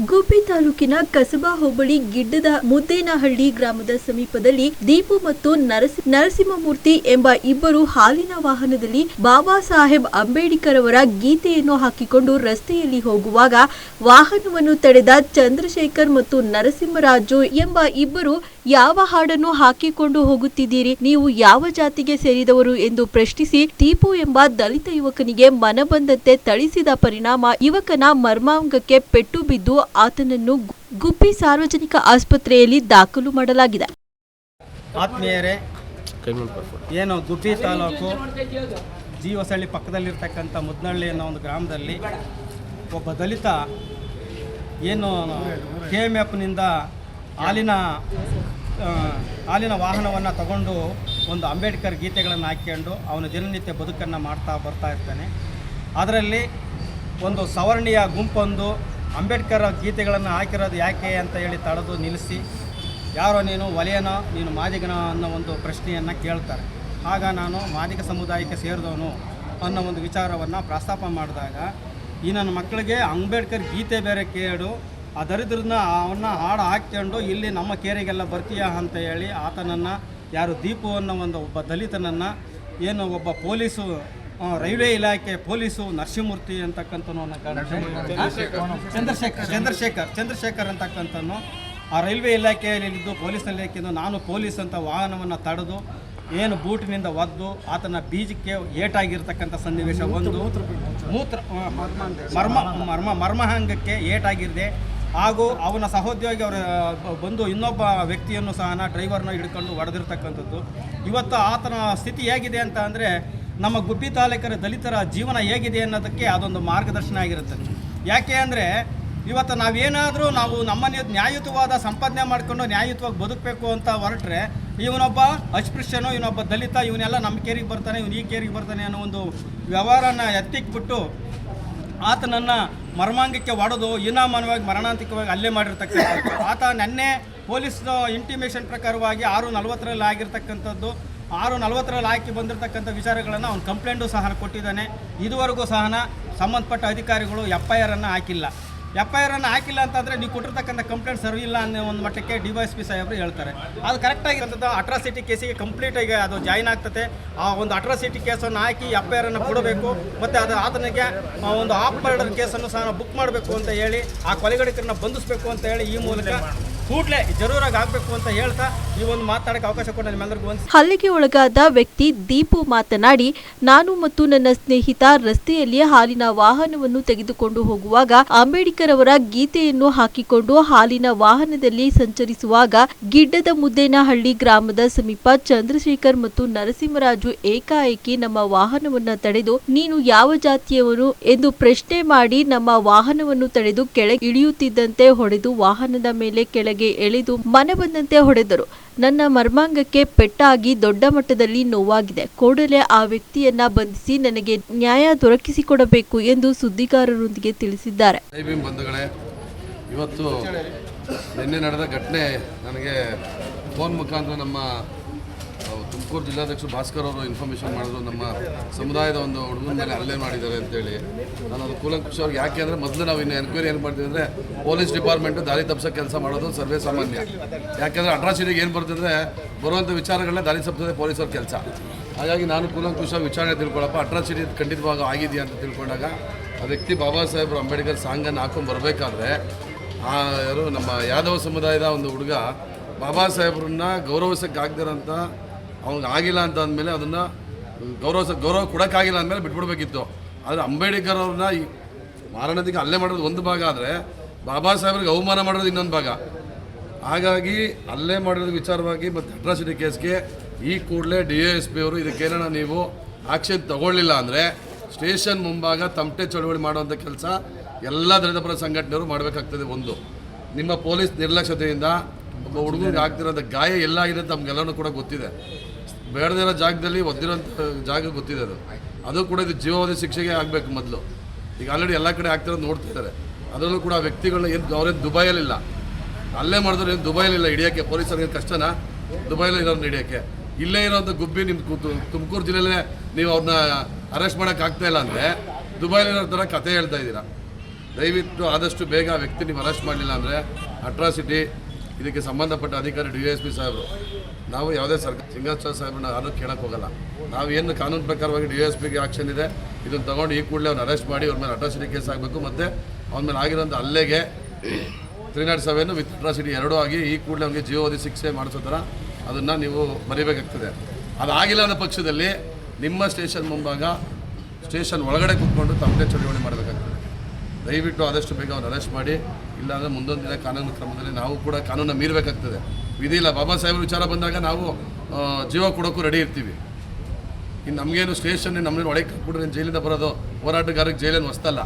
A: ಗುಬ್ಬಿ ತಾಲೂಕಿನ ಕಸಬಾ ಹೋಬಳಿ ಗಿಡ್ಡದ ಮುದ್ದೇನಹಳ್ಳಿ ಗ್ರಾಮದ ಸಮೀಪದಲ್ಲಿ ದೀಪು ಮತ್ತು ನರಸಿ, ನರಸಿಂಹಮೂರ್ತಿ ಎಂಬ ಇಬ್ಬರು ಹಾಲಿನ ವಾಹನದಲ್ಲಿ ಬಾಬಾ ಸಾಹೇಬ್ ಅಂಬೇಡ್ಕರ್ ಅವರ ಗೀತೆಯನ್ನು ಹಾಕಿಕೊಂಡು ರಸ್ತೆಯಲ್ಲಿ ಹೋಗುವಾಗ ವಾಹನವನ್ನು ತಡೆದ ಚಂದ್ರಶೇಖರ್ ಮತ್ತು ನರಸಿಂಹರಾಜು ಎಂಬ ಇಬ್ಬರು ಯಾವ ಹಾಡನ್ನು ಹಾಕಿಕೊಂಡು ಹೋಗುತ್ತಿದ್ದೀರಿ? ನೀವು ಯಾವ ಜಾತಿಗೆ ಸೇರಿದವರು ಎಂದು ಪ್ರಶ್ನಿಸಿ ಟೀಪು ಎಂಬ ದಲಿತ ಯುವಕನಿಗೆ ಮನಬಂದಂತೆ ಥಳಿಸಿದ ಪರಿಣಾಮ ಯುವಕನ ಮರ್ಮಾಂಗಕ್ಕೆ ಪೆಟ್ಟು ಬಿದ್ದು ಆತನನ್ನು ಗು- ಗುಬ್ಬಿ ಸಾರ್ವಜನಿಕ ಆಸ್ಪತ್ರೆಯಲ್ಲಿ ದಾಖಲು ಮಾಡಲಾಗಿದೆ.
I: ಆತ್ಮೀಯರೇ ಏನು ಗುಬ್ಬಿ ತಾಲೂಕು ಜಿ ಹೊಸಳ್ಳಿ ಪಕ್ಕದಲ್ಲಿರ್ತಕ್ಕಂಥ ಮುದ್ನಳ್ಳಿ ಅನ್ನೋ ಒಂದು ಗ್ರಾಮದಲ್ಲಿ ಒಬ್ಬ ದಲಿತ ಏನು ಕೆ ಎಂ ಎಫ್ನಿಂದ ಹಾಲಿನ ಹಾಲಿನ ವಾಹನವನ್ನು ತಗೊಂಡು ಒಂದು ಅಂಬೇಡ್ಕರ್ ಗೀತೆಗಳನ್ನು ಹಾಕ್ಕೊಂಡು ಅವನ ದಿನನಿತ್ಯ ಬದುಕನ್ನು ಮಾಡ್ತಾ ಬರ್ತಾ ಇರ್ತಾನೆ. ಅದರಲ್ಲಿ ಒಂದು ಸವರ್ಣೀಯ ಗುಂಪೊಂದು ಅಂಬೇಡ್ಕರ್ ಗೀತೆಗಳನ್ನು ಹಾಕಿರೋದು ಯಾಕೆ ಅಂತ ಹೇಳಿ ತಡೆದು ನಿಲ್ಲಿಸಿ, ಯಾರೋ ನೀನು ಒಲೆಯನೋ, ನೀನು ಮಾದಿಗನೋ ಅನ್ನೋ ಒಂದು ಪ್ರಶ್ನೆಯನ್ನು ಕೇಳ್ತಾರೆ. ಆಗ ನಾನು ಮಾದಿಗ ಸಮುದಾಯಕ್ಕೆ ಸೇರಿದವನು ಅನ್ನೋ ಒಂದು ವಿಚಾರವನ್ನು ಪ್ರಸ್ತಾಪ ಮಾಡಿದಾಗ, ಈ ನನ್ನ ಮಕ್ಕಳಿಗೆ ಅಂಬೇಡ್ಕರ್ ಗೀತೆ ಬೇರೆ ಕೇಳು ಆ ದರಿದ್ರನ್ನ ಅವನ್ನ ಹಾಡು ಹಾಕ್ಕೊಂಡು ಇಲ್ಲಿ ನಮ್ಮ ಕೇರಿಗೆಲ್ಲ ಬರ್ತೀಯಾ ಅಂತ ಹೇಳಿ ಆತನನ್ನು ಯಾರು ದೀಪು ಅನ್ನೋ ಒಂದು ಒಬ್ಬ ದಲಿತನನ್ನು ಏನು ಒಬ್ಬ ಪೊಲೀಸು ರೈಲ್ವೆ ಇಲಾಖೆ ಪೊಲೀಸು ನರಸಿಂಹಮೂರ್ತಿ ಅಂತಕ್ಕಂಥವನ್ನ ಚಂದ್ರಶೇಖರ್ ಚಂದ್ರಶೇಖರ್ ಚಂದ್ರಶೇಖರ್ ಅಂತಕ್ಕಂಥನು ಆ ರೈಲ್ವೆ ಇಲಾಖೆಯಲ್ಲಿದ್ದು ಪೊಲೀಸ್ ಹಾಕಿದ್ದು ನಾನು ಪೊಲೀಸ್ ಅಂತ ವಾಹನವನ್ನು ತಡೆದು ಏನು ಬೂಟಿನಿಂದ ಒದ್ದು ಆತನ ಬೀಜಕ್ಕೆ ಏಟಾಗಿರ್ತಕ್ಕಂಥ ಸನ್ನಿವೇಶ ಒಂದು. ಮೂತ್ರ ಮರ್ಮ ಮರ್ಮ ಮರ್ಮಹಾಂಗಕ್ಕೆ ಏಟಾಗಿದೆ ಹಾಗೂ ಅವನ ಸಹೋದ್ಯೋಗಿ ಅವರ ಬಂದು ಇನ್ನೊಬ್ಬ ವ್ಯಕ್ತಿಯನ್ನು ಸಹ ಡ್ರೈವರ್ನ ಹಿಡ್ಕೊಂಡು ಹೊಡೆದಿರ್ತಕ್ಕಂಥದ್ದು ಇವತ್ತು ಆತನ ಸ್ಥಿತಿ ಹೇಗಿದೆ ಅಂತ ಅಂದರೆ, ನಮ್ಮ ಗುಬ್ಬಿ ತಾಲೂಕರ ದಲಿತರ ಜೀವನ ಹೇಗಿದೆ ಅನ್ನೋದಕ್ಕೆ ಅದೊಂದು ಮಾರ್ಗದರ್ಶನ ಆಗಿರುತ್ತೆ. ಯಾಕೆ ಅಂದರೆ, ಇವತ್ತು ನಾವೇನಾದರೂ ನಾವು ನಮ್ಮನ್ನ ನ್ಯಾಯಯುತವಾದ ಸಂಪಾದನೆ ಮಾಡಿಕೊಂಡು ನ್ಯಾಯಯುತವಾಗಿ ಬದುಕಬೇಕು ಅಂತ ಹೊರಟ್ರೆ, ಇವನೊಬ್ಬ ಅಸ್ಪೃಶ್ಯನು ಇವನೊಬ್ಬ ದಲಿತ ಇವನೆಲ್ಲ ನಮ್ಮ ಕೇರಿಗೆ ಬರ್ತಾನೆ, ಇವನು ಈ ಕೇರಿಗೆ ಬರ್ತಾನೆ ಅನ್ನೋ ಒಂದು ವ್ಯವಹಾರನ ಎತ್ತಿಕ್ಬಿಟ್ಟು ಆತನನ್ನು ಮರ್ಮಾಂಗಕ್ಕೆ ಹೊಡೆದು ಇನಾಮಾನವಾಗಿ ಮರಣಾಂತಿಕವಾಗಿ ಅಲ್ಲೇ ಮಾಡಿರ್ತಕ್ಕಂಥದ್ದು. ಆತ ನೆನ್ನೆ ಪೊಲೀಸ್ ಇಂಟಿಮೇಷನ್ ಪ್ರಕಾರವಾಗಿ ಆರು ನಲವತ್ತರಲ್ಲಿ ಆಗಿರ್ತಕ್ಕಂಥದ್ದು. ಆರು ನಲವತ್ತರಲ್ಲಿ ಹಾಕಿ ಬಂದಿರತಕ್ಕಂಥ ವಿಚಾರಗಳನ್ನು ಅವ್ನು ಕಂಪ್ಲೇಂಟು ಸಹ ಕೊಟ್ಟಿದ್ದಾನೆ. ಇದುವರೆಗೂ ಸಹ ಸಂಬಂಧಪಟ್ಟ ಅಧಿಕಾರಿಗಳು ಎಫ್ ಐ ಆರನ್ನು ಹಾಕಿಲ್ಲ. ಎಫ್ ಐ ಆರನ್ನು ಹಾಕಿಲ್ಲ ಅಂತಂದರೆ ನೀವು ಕೊಟ್ಟಿರ್ತಕ್ಕಂಥ ಕಂಪ್ಲೇಂಟ್ ಸರಿ ಇಲ್ಲ ಅನ್ನೋ ಒಂದು ಮಟ್ಟಕ್ಕೆ ಡಿ ವೈ ಎಸ್ ಪಿ ಸಾಹೇಬರು ಹೇಳ್ತಾರೆ. ಅದು ಕರೆಕ್ಟಾಗಿರ್ತದ್ದು ಅಟ್ರಾಸಿಟಿ ಕೇಸಿಗೆ ಕಂಪ್ಲೀಟಾಗಿ ಅದು ಜಾಯಿನ್ ಆಗ್ತದೆ ಆ ಒಂದು ಅಟ್ರಾಸಿಟಿ ಕೇಸನ್ನು ಹಾಕಿ ಎಫ್ ಐ ಆರನ್ನು ಕೊಡಬೇಕು. ಮತ್ತು ಅದು ಆತನಿಗೆ ಒಂದು ಆಫ್ ಮರ್ಡರ್ ಕೇಸನ್ನು ಸಹ ಬುಕ್ ಮಾಡಬೇಕು ಅಂತ ಹೇಳಿ, ಆ ಕೊಲೆಗಡಿಕರನ್ನ ಬಂಧಿಸಬೇಕು ಅಂತ ಹೇಳಿ ಈ ಮೂಲಕ ಕೂಡಲೇ ಜರೂರಾಗಿ ಆಗಬೇಕು ಅಂತ ಹೇಳ್ತಾ ಈ
A: ಹಲ್ಲೆಗೆ ಒಳಗಾದ ವ್ಯಕ್ತಿ ದೀಪು ಮಾತನಾಡಿ, ನಾನು ಮತ್ತು ನನ್ನ ಸ್ನೇಹಿತ ರಸ್ತೆಯಲ್ಲಿ ಹಾಲಿನ ವಾಹನವನ್ನು ತೆಗೆದುಕೊಂಡು ಹೋಗುವಾಗ ಅಂಬೇಡ್ಕರ್ ಅವರ ಗೀತೆಯನ್ನು ಹಾಕಿಕೊಂಡು ಹಾಲಿನ ವಾಹನದಲ್ಲಿ ಸಂಚರಿಸುವಾಗ ಗಿಡ್ಡದ ಮುದ್ದೇನಹಳ್ಳಿ ಗ್ರಾಮದ ಸಮೀಪ ಚಂದ್ರಶೇಖರ್ ಮತ್ತು ನರಸಿಂಹರಾಜು ಏಕಾಏಕಿ ನಮ್ಮ ವಾಹನವನ್ನು ತಡೆದು, ನೀನು ಯಾವ ಜಾತಿಯವನು? ಎಂದು ಪ್ರಶ್ನೆ ಮಾಡಿ ನಮ್ಮ ವಾಹನವನ್ನು ತಡೆದು ಕೆಳಗೆ ಇಳಿಯುತ್ತಿದ್ದಂತೆ ಹೊಡೆದು ವಾಹನದ ಮೇಲೆ ಕೆಳಗೆ ಎಳೆದು ಮನ ಬಂದಂತೆ ಹೊಡೆದರು. ನನ್ನ ಮರ್ಮಾಂಗಕ್ಕೆ ಪೆಟ್ಟಾಗಿ ದೊಡ್ಡ ಮಟ್ಟದಲ್ಲಿ ನೋವಾಗಿದೆ. ಕೂಡಲೇ ಆ ವ್ಯಕ್ತಿಯನ್ನ ಬಂಧಿಸಿ ನನಗೆ ನ್ಯಾಯ ದೊರಕಿಸಿಕೊಡಬೇಕು ಎಂದು ಸುದ್ದಿಗಾರರೊಂದಿಗೆ ತಿಳಿಸಿದ್ದಾರೆ.
J: ಇವತ್ತು ನಿನ್ನೆ ನಡೆದ ಘಟನೆ ನನಗೆ ಫೋನ್ ಮುಖಾಂತರ ನಮ್ಮ ತುಮಕೂರು ಜಿಲ್ಲಾಧ್ಯಕ್ಷರು ಭಾಸ್ಕರ್ ಅವರು ಇನ್ಫಾರ್ಮೇಷನ್ ಮಾಡಿದ್ರು, ನಮ್ಮ ಸಮುದಾಯದ ಒಂದು ಹುಡುಗನ ಮೇಲೆ ಹಲ್ಲೆ ಮಾಡಿದ್ದಾರೆ ಅಂತೇಳಿ. ನಾನು ಅದು ಕೂಲಂಕುಷ ಅವ್ರಿಗೆ ಯಾಕೆ ಅಂದರೆ ಮೊದಲು ನಾವು ಇನ್ನು ಎನ್ಕ್ವೈರಿ ಏನು ಮಾಡ್ತೀವಿ ಅಂದರೆ ಪೊಲೀಸ್ ಡಿಪಾರ್ಟ್ಮೆಂಟು ದಾರಿ ತಪ್ಪಿಸೋ ಕೆಲಸ ಮಾಡೋದು ಸರ್ವೇ ಸಾಮಾನ್ಯ. ಯಾಕೆಂದರೆ ಅಟ್ರಾಸಿಟಿಗೆ ಏನು ಬರ್ತಂದರೆ ಬರುವಂಥ ವಿಚಾರಗಳನ್ನ ದಾರಿ ತಪ್ಪಿಸೋದೇ ಪೊಲೀಸರ ಕೆಲಸ. ಹಾಗಾಗಿ ನಾನು ಕೂಲಂಕುಷ ವಿಚಾರಣೆ ತಿಳ್ಕೊಳ್ಳಪ್ಪ ಅಟ್ರಾಸಿಟಿ ಖಂಡಿತವಾಗಿ ಆಗಿದೆಯಾ ಅಂತ ತಿಳ್ಕೊಂಡಾಗ ಆ ವ್ಯಕ್ತಿ ಬಾಬಾ ಸಾಹೇಬ್ರು ಅಂಬೇಡ್ಕರ್ ಸಾಂಗನ್ನು ಹಾಕೊಂಡು ಬರಬೇಕಾದ್ರೆ ಆ ಯಾರು ನಮ್ಮ ಯಾದವ ಸಮುದಾಯದ ಒಂದು ಹುಡುಗ ಬಾಬಾ ಸಾಹೇಬ್ರನ್ನ ಗೌರವಿಸೋಕ್ಕಾಗ್ದಿರೋಂಥ ಅವ್ನಿಗೆ ಆಗಿಲ್ಲ ಅಂತ ಅಂದಮೇಲೆ ಅದನ್ನು ಗೌರವ ಗೌರವ ಕೊಡೋಕ್ಕಾಗಿಲ್ಲ ಅಂದಮೇಲೆ ಬಿಟ್ಬಿಡ್ಬೇಕಿತ್ತು. ಆದರೆ ಅಂಬೇಡ್ಕರ್ ಅವ್ರನ್ನ ಈ ಮಾರಣದಿಗೆ ಅಲ್ಲೇ ಮಾಡೋದು ಒಂದು ಭಾಗ ಆದರೆ ಬಾಬಾ ಸಾಹೇಬ್ರಿಗೆ ಅವಮಾನ ಮಾಡೋದು ಇನ್ನೊಂದು ಭಾಗ. ಹಾಗಾಗಿ ಅಲ್ಲೇ ಮಾಡಿರೋದು ವಿಚಾರವಾಗಿ ಮತ್ತು ಅಟ್ರಾಸಿಟಿ ಕೇಸ್ಗೆ ಈ ಕೂಡಲೇ ಡಿ ಎಸ್ ಪಿ ಅವರು ಇದಕ್ಕೇನ ನೀವು ಆಕ್ಷನ್ ತಗೊಳ್ಳಿಲ್ಲ ಅಂದರೆ ಸ್ಟೇಷನ್ ಮುಂಭಾಗ ತಮಟೆ ಚಳುವಳಿ ಮಾಡುವಂಥ ಕೆಲಸ ಎಲ್ಲ ದಲಿತಪರ ಸಂಘಟನೆಯವರು ಮಾಡಬೇಕಾಗ್ತದೆ ಒಂದು. ನಿಮ್ಮ ಪೊಲೀಸ್ ನಿರ್ಲಕ್ಷ್ಯತೆಯಿಂದ ಒಬ್ಬ ಹುಡುಗರಿಗೆ ಆಗ್ತಿರೋಂಥ ಗಾಯ ಎಲ್ಲಾಗಿದೆ ಅಂತ ನಮಗೆಲ್ಲನೂ ಕೂಡ ಗೊತ್ತಿದೆ. ಬೇಡದಿರೋ ಜಾಗದಲ್ಲಿ ಒದ್ದಿರೋಂಥ ಜಾಗ ಗೊತ್ತಿದೆ ಅದು. ಅದು ಕೂಡ ಇದು ಜೀವಾವಧಿ ಶಿಕ್ಷೆಗೆ ಆಗಬೇಕು ಮೊದಲು. ಈಗ ಆಲ್ರೆಡಿ ಎಲ್ಲ ಕಡೆ ಆಗ್ತಿರೋದು ನೋಡ್ತಿದ್ದಾರೆ ಅದರಲ್ಲೂ ಕೂಡ ವ್ಯಕ್ತಿಗಳನ್ನ ಏನು ಅವ್ರೇನು ದುಬೈಯಲ್ಲಿಲ್ಲ. ಅಲ್ಲೇ ಮಾಡಿದ್ರೆ ಏನು ದುಬೈಲಿಲ್ಲ ಹಿಡಿಯೋಕ್ಕೆ ಪೊಲೀಸರಿಗೆ ಕಷ್ಟನಾ? ದುಬೈಲಿ ಇರೋರನ್ನ ಹಿಡಿಯೋಕ್ಕೆ. ಇಲ್ಲೇ ಇರೋಂಥ ಗುಬ್ಬಿ ನಿಮ್ಮ ಕೂತು, ತುಮಕೂರು ಜಿಲ್ಲೆಯಲ್ಲೇ ನೀವು ಅವ್ರನ್ನ ಅರೆಸ್ಟ್ ಮಾಡೋಕೆ ಆಗ್ತಾ ಇಲ್ಲ ಅಂದರೆ ದುಬೈಲಿರೋ ಥರ ಕತೆ ಹೇಳ್ತಾ ಇದ್ದೀರಾ. ದಯವಿಟ್ಟು ಆದಷ್ಟು ಬೇಗ ವ್ಯಕ್ತಿ ನೀವು ಅರೆಸ್ಟ್ ಮಾಡಲಿಲ್ಲ ಅಂದರೆ ಅಟ್ರಾಸಿಟಿ ಇದಕ್ಕೆ ಸಂಬಂಧಪಟ್ಟ ಅಧಿಕಾರಿ ಡಿ ಎಸ್ ಪಿ ಸಾಹೇಬರು, ನಾವು ಯಾವುದೇ ಸರ್ಕಾರ ಸಿಂಗಾಚಾರ ಸಾಹೇಬ್ರನ್ನ ಯಾರೂ ಕೇಳಕ್ಕೆ ಹೋಗಲ್ಲ. ನಾವು ಏನು ಕಾನೂನು ಪ್ರಕಾರವಾಗಿ ಡಿ ಎಸ್ ಪಿಗೆ ಆಕ್ಷನ್ ಇದೆ, ಇದನ್ನು ತಗೊಂಡು ಈ ಕೂಡಲೇ ಅವ್ನು ಅರೆಸ್ಟ್ ಮಾಡಿ, ಅವ್ರ ಮೇಲೆ ಅಟ್ರಾಸಿಟಿ ಕೇಸ್ ಆಗಬೇಕು ಮತ್ತು ಅವನ ಮೇಲೆ ಆಗಿರೋಂಥ ಅಲ್ಲೇಗೆ three not seven with atrocity ಎರಡೂ ಆಗಿ ಈ ಕೂಡಲೇ ಅವನಿಗೆ ಜೀವಾವಧಿ ಶಿಕ್ಷೆ ಮಾಡಿಸೋ ಥರ ಅದನ್ನು ನೀವು ಬರೀಬೇಕಾಗ್ತದೆ. ಅದಾಗಿಲ್ಲ ಅನ್ನೋ ಪಕ್ಷದಲ್ಲಿ ನಿಮ್ಮ ಸ್ಟೇಷನ್ ಮುಂಭಾಗ, ಸ್ಟೇಷನ್ ಒಳಗಡೆ ಕೂತ್ಕೊಂಡು ತಮ್ಮದೇ ಚಳವಳಿ ಮಾಡಬೇಕಾಗ್ತದೆ. ದಯವಿಟ್ಟು ಆದಷ್ಟು ಬೇಗ ಅವ್ರು ಅರೆಸ್ಟ್ ಮಾಡಿ, ಇಲ್ಲಾಂದರೆ ಮುಂದೊಂದು ದಿನ ಕಾನೂನು ಕ್ರಮದಲ್ಲಿ ನಾವು ಕೂಡ ಕಾನೂನ ಮೀರಬೇಕಾಗ್ತದೆ. ವಿಧಿ ಇಲ್ಲ, ಬಾಬಾ ಸಾಹೇಬ್ರ ವಿಚಾರ ಬಂದಾಗ ನಾವು ಜೀವ ಕೊಡೋಕ್ಕೂ ರೆಡಿ ಇರ್ತೀವಿ. ಇನ್ನು ನಮಗೇನು ಸ್ಟೇಷನ್ ನಮ್ಮನ್ನ ಒಳಗೆ ಹಾಕ್ಬಿಟ್ರೆ ಜೈಲಿಂದ ಬರೋದು ಹೋರಾಟಗಾರಕ್ಕೆ ಜೈಲೇನು ಹೊಸ್ತಲ್ಲ.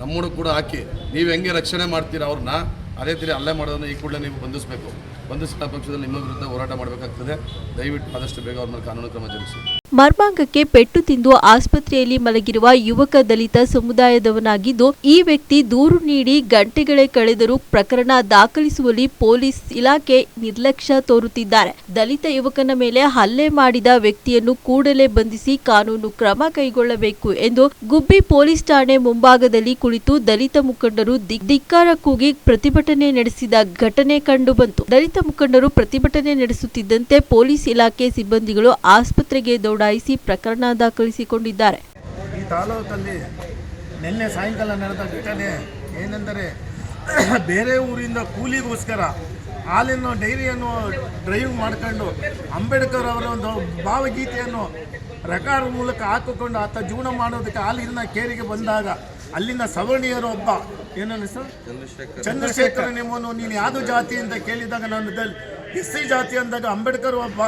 J: ನಮ್ಮೂಡು ಕೂಡ ಹಾಕಿ, ನೀವು ಹೆಂಗೆ ರಕ್ಷಣೆ ಮಾಡ್ತೀರಾ ಅವ್ರನ್ನ, ಅದೇ ರೀತಿ ಅಲ್ಲೇ ಮಾಡೋದನ್ನು ಈ ಕೂಡಲೇ ನೀವು ಬಂಧಿಸಬೇಕು. ಬಂಧಿಸಿದ ಪಕ್ಷದಲ್ಲಿ ನಿಮ್ಮ ವಿರುದ್ಧ ಹೋರಾಟ ಮಾಡಬೇಕಾಗ್ತದೆ. ದಯವಿಟ್ಟು ಆದಷ್ಟು ಬೇಗ ಅವ್ರ ಮೇಲೆ ಕಾನೂನು ಕ್ರಮ ಜರುಗಿಸಿ.
A: ಮರ್ಮಾಂಗಕ್ಕೆ ಪೆಟ್ಟು ತಿಂದು ಆಸ್ಪತ್ರೆಯಲ್ಲಿ ಮಲಗಿರುವ ಯುವಕ ದಲಿತ ಸಮುದಾಯದವನಾಗಿದ್ದು, ಈ ವ್ಯಕ್ತಿ ದೂರು ನೀಡಿ ಗಂಟೆಗಳೇ ಕಳೆದರೂ ಪ್ರಕರಣ ದಾಖಲಿಸುವಲ್ಲಿ ಪೊಲೀಸ್ ಇಲಾಖೆ ನಿರ್ಲಕ್ಷ್ಯ ತೋರುತ್ತಿದ್ದಾರೆ. ದಲಿತ ಯುವಕನ ಮೇಲೆ ಹಲ್ಲೆ ಮಾಡಿದ ವ್ಯಕ್ತಿಯನ್ನು ಕೂಡಲೇ ಬಂಧಿಸಿ ಕಾನೂನು ಕ್ರಮ ಕೈಗೊಳ್ಳಬೇಕು ಎಂದು ಗುಬ್ಬಿ ಪೊಲೀಸ್ ಠಾಣೆ ಮುಂಭಾಗದಲ್ಲಿ ಕುಳಿತು ದಲಿತ ಮುಖಂಡರು ಧಿಕ್ಕಾರ ಕೂಗಿ ಪ್ರತಿಭಟನೆ ನಡೆಸಿದ ಘಟನೆ ಕಂಡುಬಂತು ದಲಿತ ಮುಖಂಡರು ಪ್ರತಿಭಟನೆ ನಡೆಸುತ್ತಿದ್ದಂತೆ ಪೊಲೀಸ್ ಇಲಾಖೆ ಸಿಬ್ಬಂದಿಗಳು ಆಸ್ಪತ್ರೆಗೆ ದೌಡಾಯಿಸಿ ಪ್ರಕರಣ ದಾಖಲಿಸಿಕೊಂಡಿದ್ದಾರೆ.
K: ಈ ತಾಲೂಕಲ್ಲಿ ನಿನ್ನೆ ಸಾಯಂಕಾಲ ನಡೆದ ಘಟನೆ ಏನೆಂದರೆ ಬೇರೆ ಊರಿಂದ ಕೂಲಿಗೋಸ್ಕರ ಹಾಲಿನ ಡೈರಿಯನ್ನು ಡ್ರೈವ್ ಮಾಡ್ಕೊಂಡು ಅಂಬೇಡ್ಕರ್ ಅವರ ಒಂದು ಭಾವಗೀತೆಯನ್ನು ರೆಕಾರ್ಡ್ ಮೂಲಕ ಹಾಕಿಕೊಂಡು ಆತ ಜೀವನ ಮಾಡೋದಕ್ಕೆ ಹಾಲಿನ ಕೇರಿಗೆ ಬಂದಾಗ ಅಲ್ಲಿನ ಸವರ್ಣೀಯರು ಒಬ್ಬ. ಏನನ್ನ ಸರ್? ಚಂದ್ರಶೇಖರ್. ನಿಮ್ಮನ್ನು ನೀನು ಯಾವುದು ಜಾತಿ ಅಂತ ಕೇಳಿದಾಗ ನಾನು ಎಸ್ ಸಿ ಜಾತಿ ಅಂದಾಗ ಅಂಬೇಡ್ಕರ್ ಒಬ್ಬ.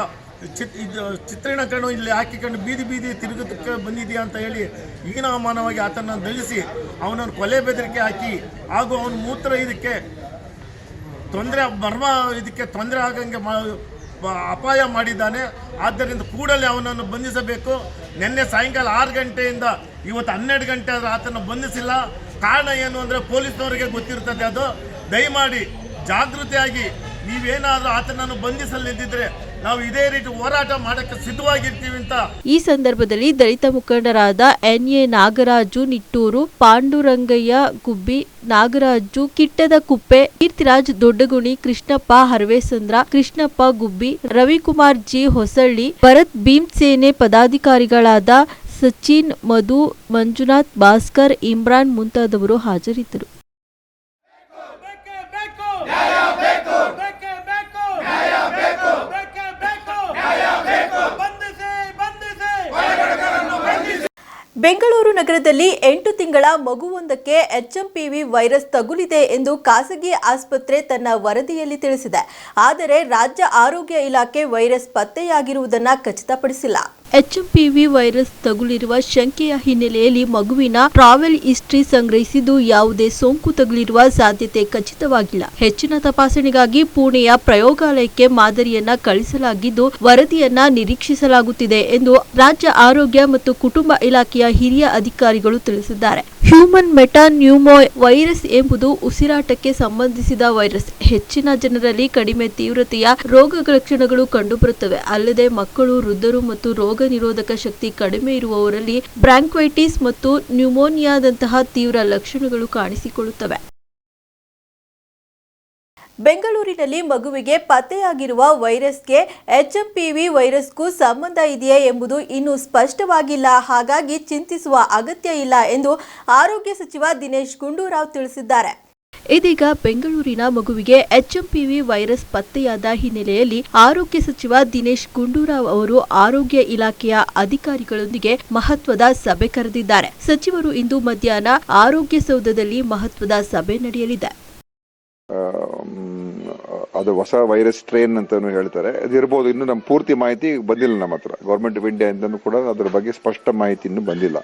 K: ಚಿತ್ ಇದು ಚಿತ್ರೀಕರಣ ಇಲ್ಲಿ ಹಾಕಿಕೊಂಡು ಬೀದಿ ಬೀದಿ ತಿರುಗೋದಕ್ಕೆ ಬಂದಿದೆಯಾ ಅಂತ ಹೇಳಿ ಹೀನಾಮಾನವಾಗಿ ಆತನನ್ನು ದಳಿಸಿ ಅವನನ್ನು ಕೊಲೆ ಬೆದರಿಕೆ ಹಾಕಿ ಹಾಗೂ ಅವನ ಮೂತ್ರ ಇದಕ್ಕೆ ತೊಂದರೆ ಮರ್ಮ ಇದಕ್ಕೆ ತೊಂದರೆ ಆಗಂಗೆ ಅಪಾಯ ಮಾಡಿದ್ದಾನೆ. ಆದ್ದರಿಂದ ಕೂಡಲೇ ಅವನನ್ನು ಬಂಧಿಸಬೇಕು. ನಿನ್ನೆ ಸಾಯಂಕಾಲ ಆರು ಗಂಟೆಯಿಂದ ಇವತ್ತು ಹನ್ನೆರಡು ಗಂಟೆ ಆದರೆ ಆತನ ಬಂಧಿಸಿಲ್ಲ. ಕಾರಣ ಏನು ಅಂದರೆ ಪೊಲೀಸ್ನವರಿಗೆ ಗೊತ್ತಿರ್ತದೆ ಅದು. ದಯಮಾಡಿ ಜಾಗೃತಿಯಾಗಿ ನೀವೇನಾದರೂ ಆತನನ್ನು ಬಂಧಿಸಲಿದ್ದಿದ್ರೆ ನಾವು ಇದೇ ರೀತಿ ಹೋರಾಟ ಮಾಡಕ್ಕೆ ಸಿದ್ಧವಾಗಿರ್ತೀವಿ ಅಂತ.
A: ಈ ಸಂದರ್ಭದಲ್ಲಿ ದಲಿತ ಮುಖಂಡರಾದ N A Nagaraju, Nittur, Pandurangaiah Gubbi, Nagaraju, Kittada Kuppe, Keerthiraj Doddaguni, Krishnappa Harvesandra, Krishnappa Gubbi, Ravikumar G Hosalli, Bharat Bhimsene ಪದಾಧಿಕಾರಿಗಳಾದ Sachin Madhu, Manjunath Bhaskar, Imran ಮುಂತಾದವರು ಹಾಜರಿದ್ದರು
L: ಬೇಕೇ ಬೇಕು ನ್ಯಾಯ ಬೇಕು ಬೇಕೇ ಬೇಕು ನ್ಯಾಯ ಬೇಕು ಬೇಕೇ ಬೇಕು ನ್ಯಾಯ ಬೇಕು ಬಂಧಿಸಿ ಬಂಧಿಸಿ ಬಂಧಿಸಿ
A: ಬೆಂಗಳೂರು ನಗರದಲ್ಲಿ ಎಂಟು ತಿಂಗಳ ಮಗುವೊಂದಕ್ಕೆ ಎಚ್ಎಂಪಿವಿ ವೈರಸ್ ತಗುಲಿದೆ ಎಂದು ಖಾಸಗಿ ಆಸ್ಪತ್ರೆ ತನ್ನ ವರದಿಯಲ್ಲಿ ತಿಳಿಸಿದೆ. ಆದರೆ ರಾಜ್ಯ ಆರೋಗ್ಯ ಇಲಾಖೆ ವೈರಸ್ ಪತ್ತೆಯಾಗಿರುವುದನ್ನು ಖಚಿತಪಡಿಸಿಲ್ಲ. ಎಚ್ಎಂಪಿವಿ ವೈರಸ್ ತಗುಲಿರುವ ಶಂಕೆಯ ಹಿನ್ನೆಲೆಯಲ್ಲಿ ಮಗುವಿನ ಟ್ರಾವೆಲ್ ಹಿಸ್ಟ್ರಿ ಸಂಗ್ರಹಿಸಿದ್ದು ಯಾವುದೇ ಸೋಂಕು ತಗುಲಿರುವ ಸಾಧ್ಯತೆ ಖಚಿತವಾಗಿಲ್ಲ. ಹೆಚ್ಚಿನ ತಪಾಸಣೆಗಾಗಿ ಪುಣೆಯ ಪ್ರಯೋಗಾಲಯಕ್ಕೆ ಮಾದರಿಯನ್ನ ಕಳಿಸಲಾಗಿದ್ದು, ವರದಿಯನ್ನ ನಿರೀಕ್ಷಿಸಲಾಗುತ್ತಿದೆ ಎಂದು ರಾಜ್ಯ ಆರೋಗ್ಯ ಮತ್ತು ಕುಟುಂಬ ಇಲಾಖೆಯ ಹಿರಿಯ ಅಧಿಕಾರಿಗಳು ತಿಳಿಸಿದ್ದಾರೆ. ಹ್ಯೂಮನ್ ಮೆಟಾನ್ಯೂಮೋ ವೈರಸ್ ಎಂಬುದು ಉಸಿರಾಟಕ್ಕೆ ಸಂಬಂಧಿಸಿದ ವೈರಸ್ ಹೆಚ್ಚಿನ ಜನರಲ್ಲಿ ಕಡಿಮೆ ತೀವ್ರತೆಯ ರೋಗ ಲಕ್ಷಣಗಳು ಕಂಡುಬರುತ್ತವೆ. ಅಲ್ಲದೆ ಮಕ್ಕಳು, ವೃದ್ಧರು ಮತ್ತು ರೋಗ ನಿರೋಧಕ ಶಕ್ತಿ ಕಡಿಮೆ ಇರುವವರಲ್ಲಿ ಬ್ರಾಂಕ್ವೈಟಿಸ್ ಮತ್ತು ನ್ಯೂಮೋನಿಯಾದಂತಹ ತೀವ್ರ ಲಕ್ಷಣಗಳು ಕಾಣಿಸಿಕೊಳ್ಳುತ್ತವೆ. ಬೆಂಗಳೂರಿನಲ್ಲಿ ಮಗುವಿಗೆ ಪತ್ತೆಯಾಗಿರುವ ವೈರಸ್ಗೆ ಎಚ್ಎಂಪಿವಿ ವೈರಸ್ಗೂ ಸಂಬಂಧ ಇದೆಯೇ ಎಂಬುದು ಇನ್ನೂ ಸ್ಪಷ್ಟವಾಗಿಲ್ಲ. ಹಾಗಾಗಿ ಚಿಂತಿಸುವ ಅಗತ್ಯ ಇಲ್ಲ ಎಂದು ಆರೋಗ್ಯ ಸಚಿವ ದಿನೇಶ್ ಗುಂಡೂರಾವ್ ತಿಳಿಸಿದ್ದಾರೆ. ಇದೀಗ ಬೆಂಗಳೂರಿನ ಮಗುವಿಗೆ ಎಚ್ಎಂಪಿವಿ ವೈರಸ್ ಪತ್ತೆಯಾದ ಹಿನ್ನೆಲೆಯಲ್ಲಿ ಆರೋಗ್ಯ ಸಚಿವ ದಿನೇಶ್ ಗುಂಡೂರಾವ್ ಅವರು ಆರೋಗ್ಯ ಇಲಾಖೆಯ ಅಧಿಕಾರಿಗಳೊಂದಿಗೆ ಮಹತ್ವದ ಸಭೆ ಕರೆದಿದ್ದಾರೆ. ಸಚಿವರು ಇಂದು ಮಧ್ಯಾಹ್ನ ಆರೋಗ್ಯ ಸೌಧದಲ್ಲಿ ಮಹತ್ವದ ಸಭೆ ನಡೆಯಲಿದೆ.
M: ಅದು ಹೊಸ ವೈರಸ್ ಟ್ರೈನ್ ಅಂತಾನು ಹೇಳ್ತಾರೆ. ಅದಿರ್ಬೋದು ಇನ್ನು ನಮ್ಮ ಪೂರ್ತಿ ಮಾಹಿತಿ ಬಂದಿಲ್ಲ ನಮ್ಮ ಹತ್ರ. ಗೌರ್ಮೆಂಟ್ ಆಫ್ ಇಂಡಿಯಾ ಇಂದನೂ ಕೂಡ ಅದ್ರ ಬಗ್ಗೆ ಸ್ಪಷ್ಟ ಮಾಹಿತಿ ಇನ್ನೂ ಬಂದಿಲ್ಲ.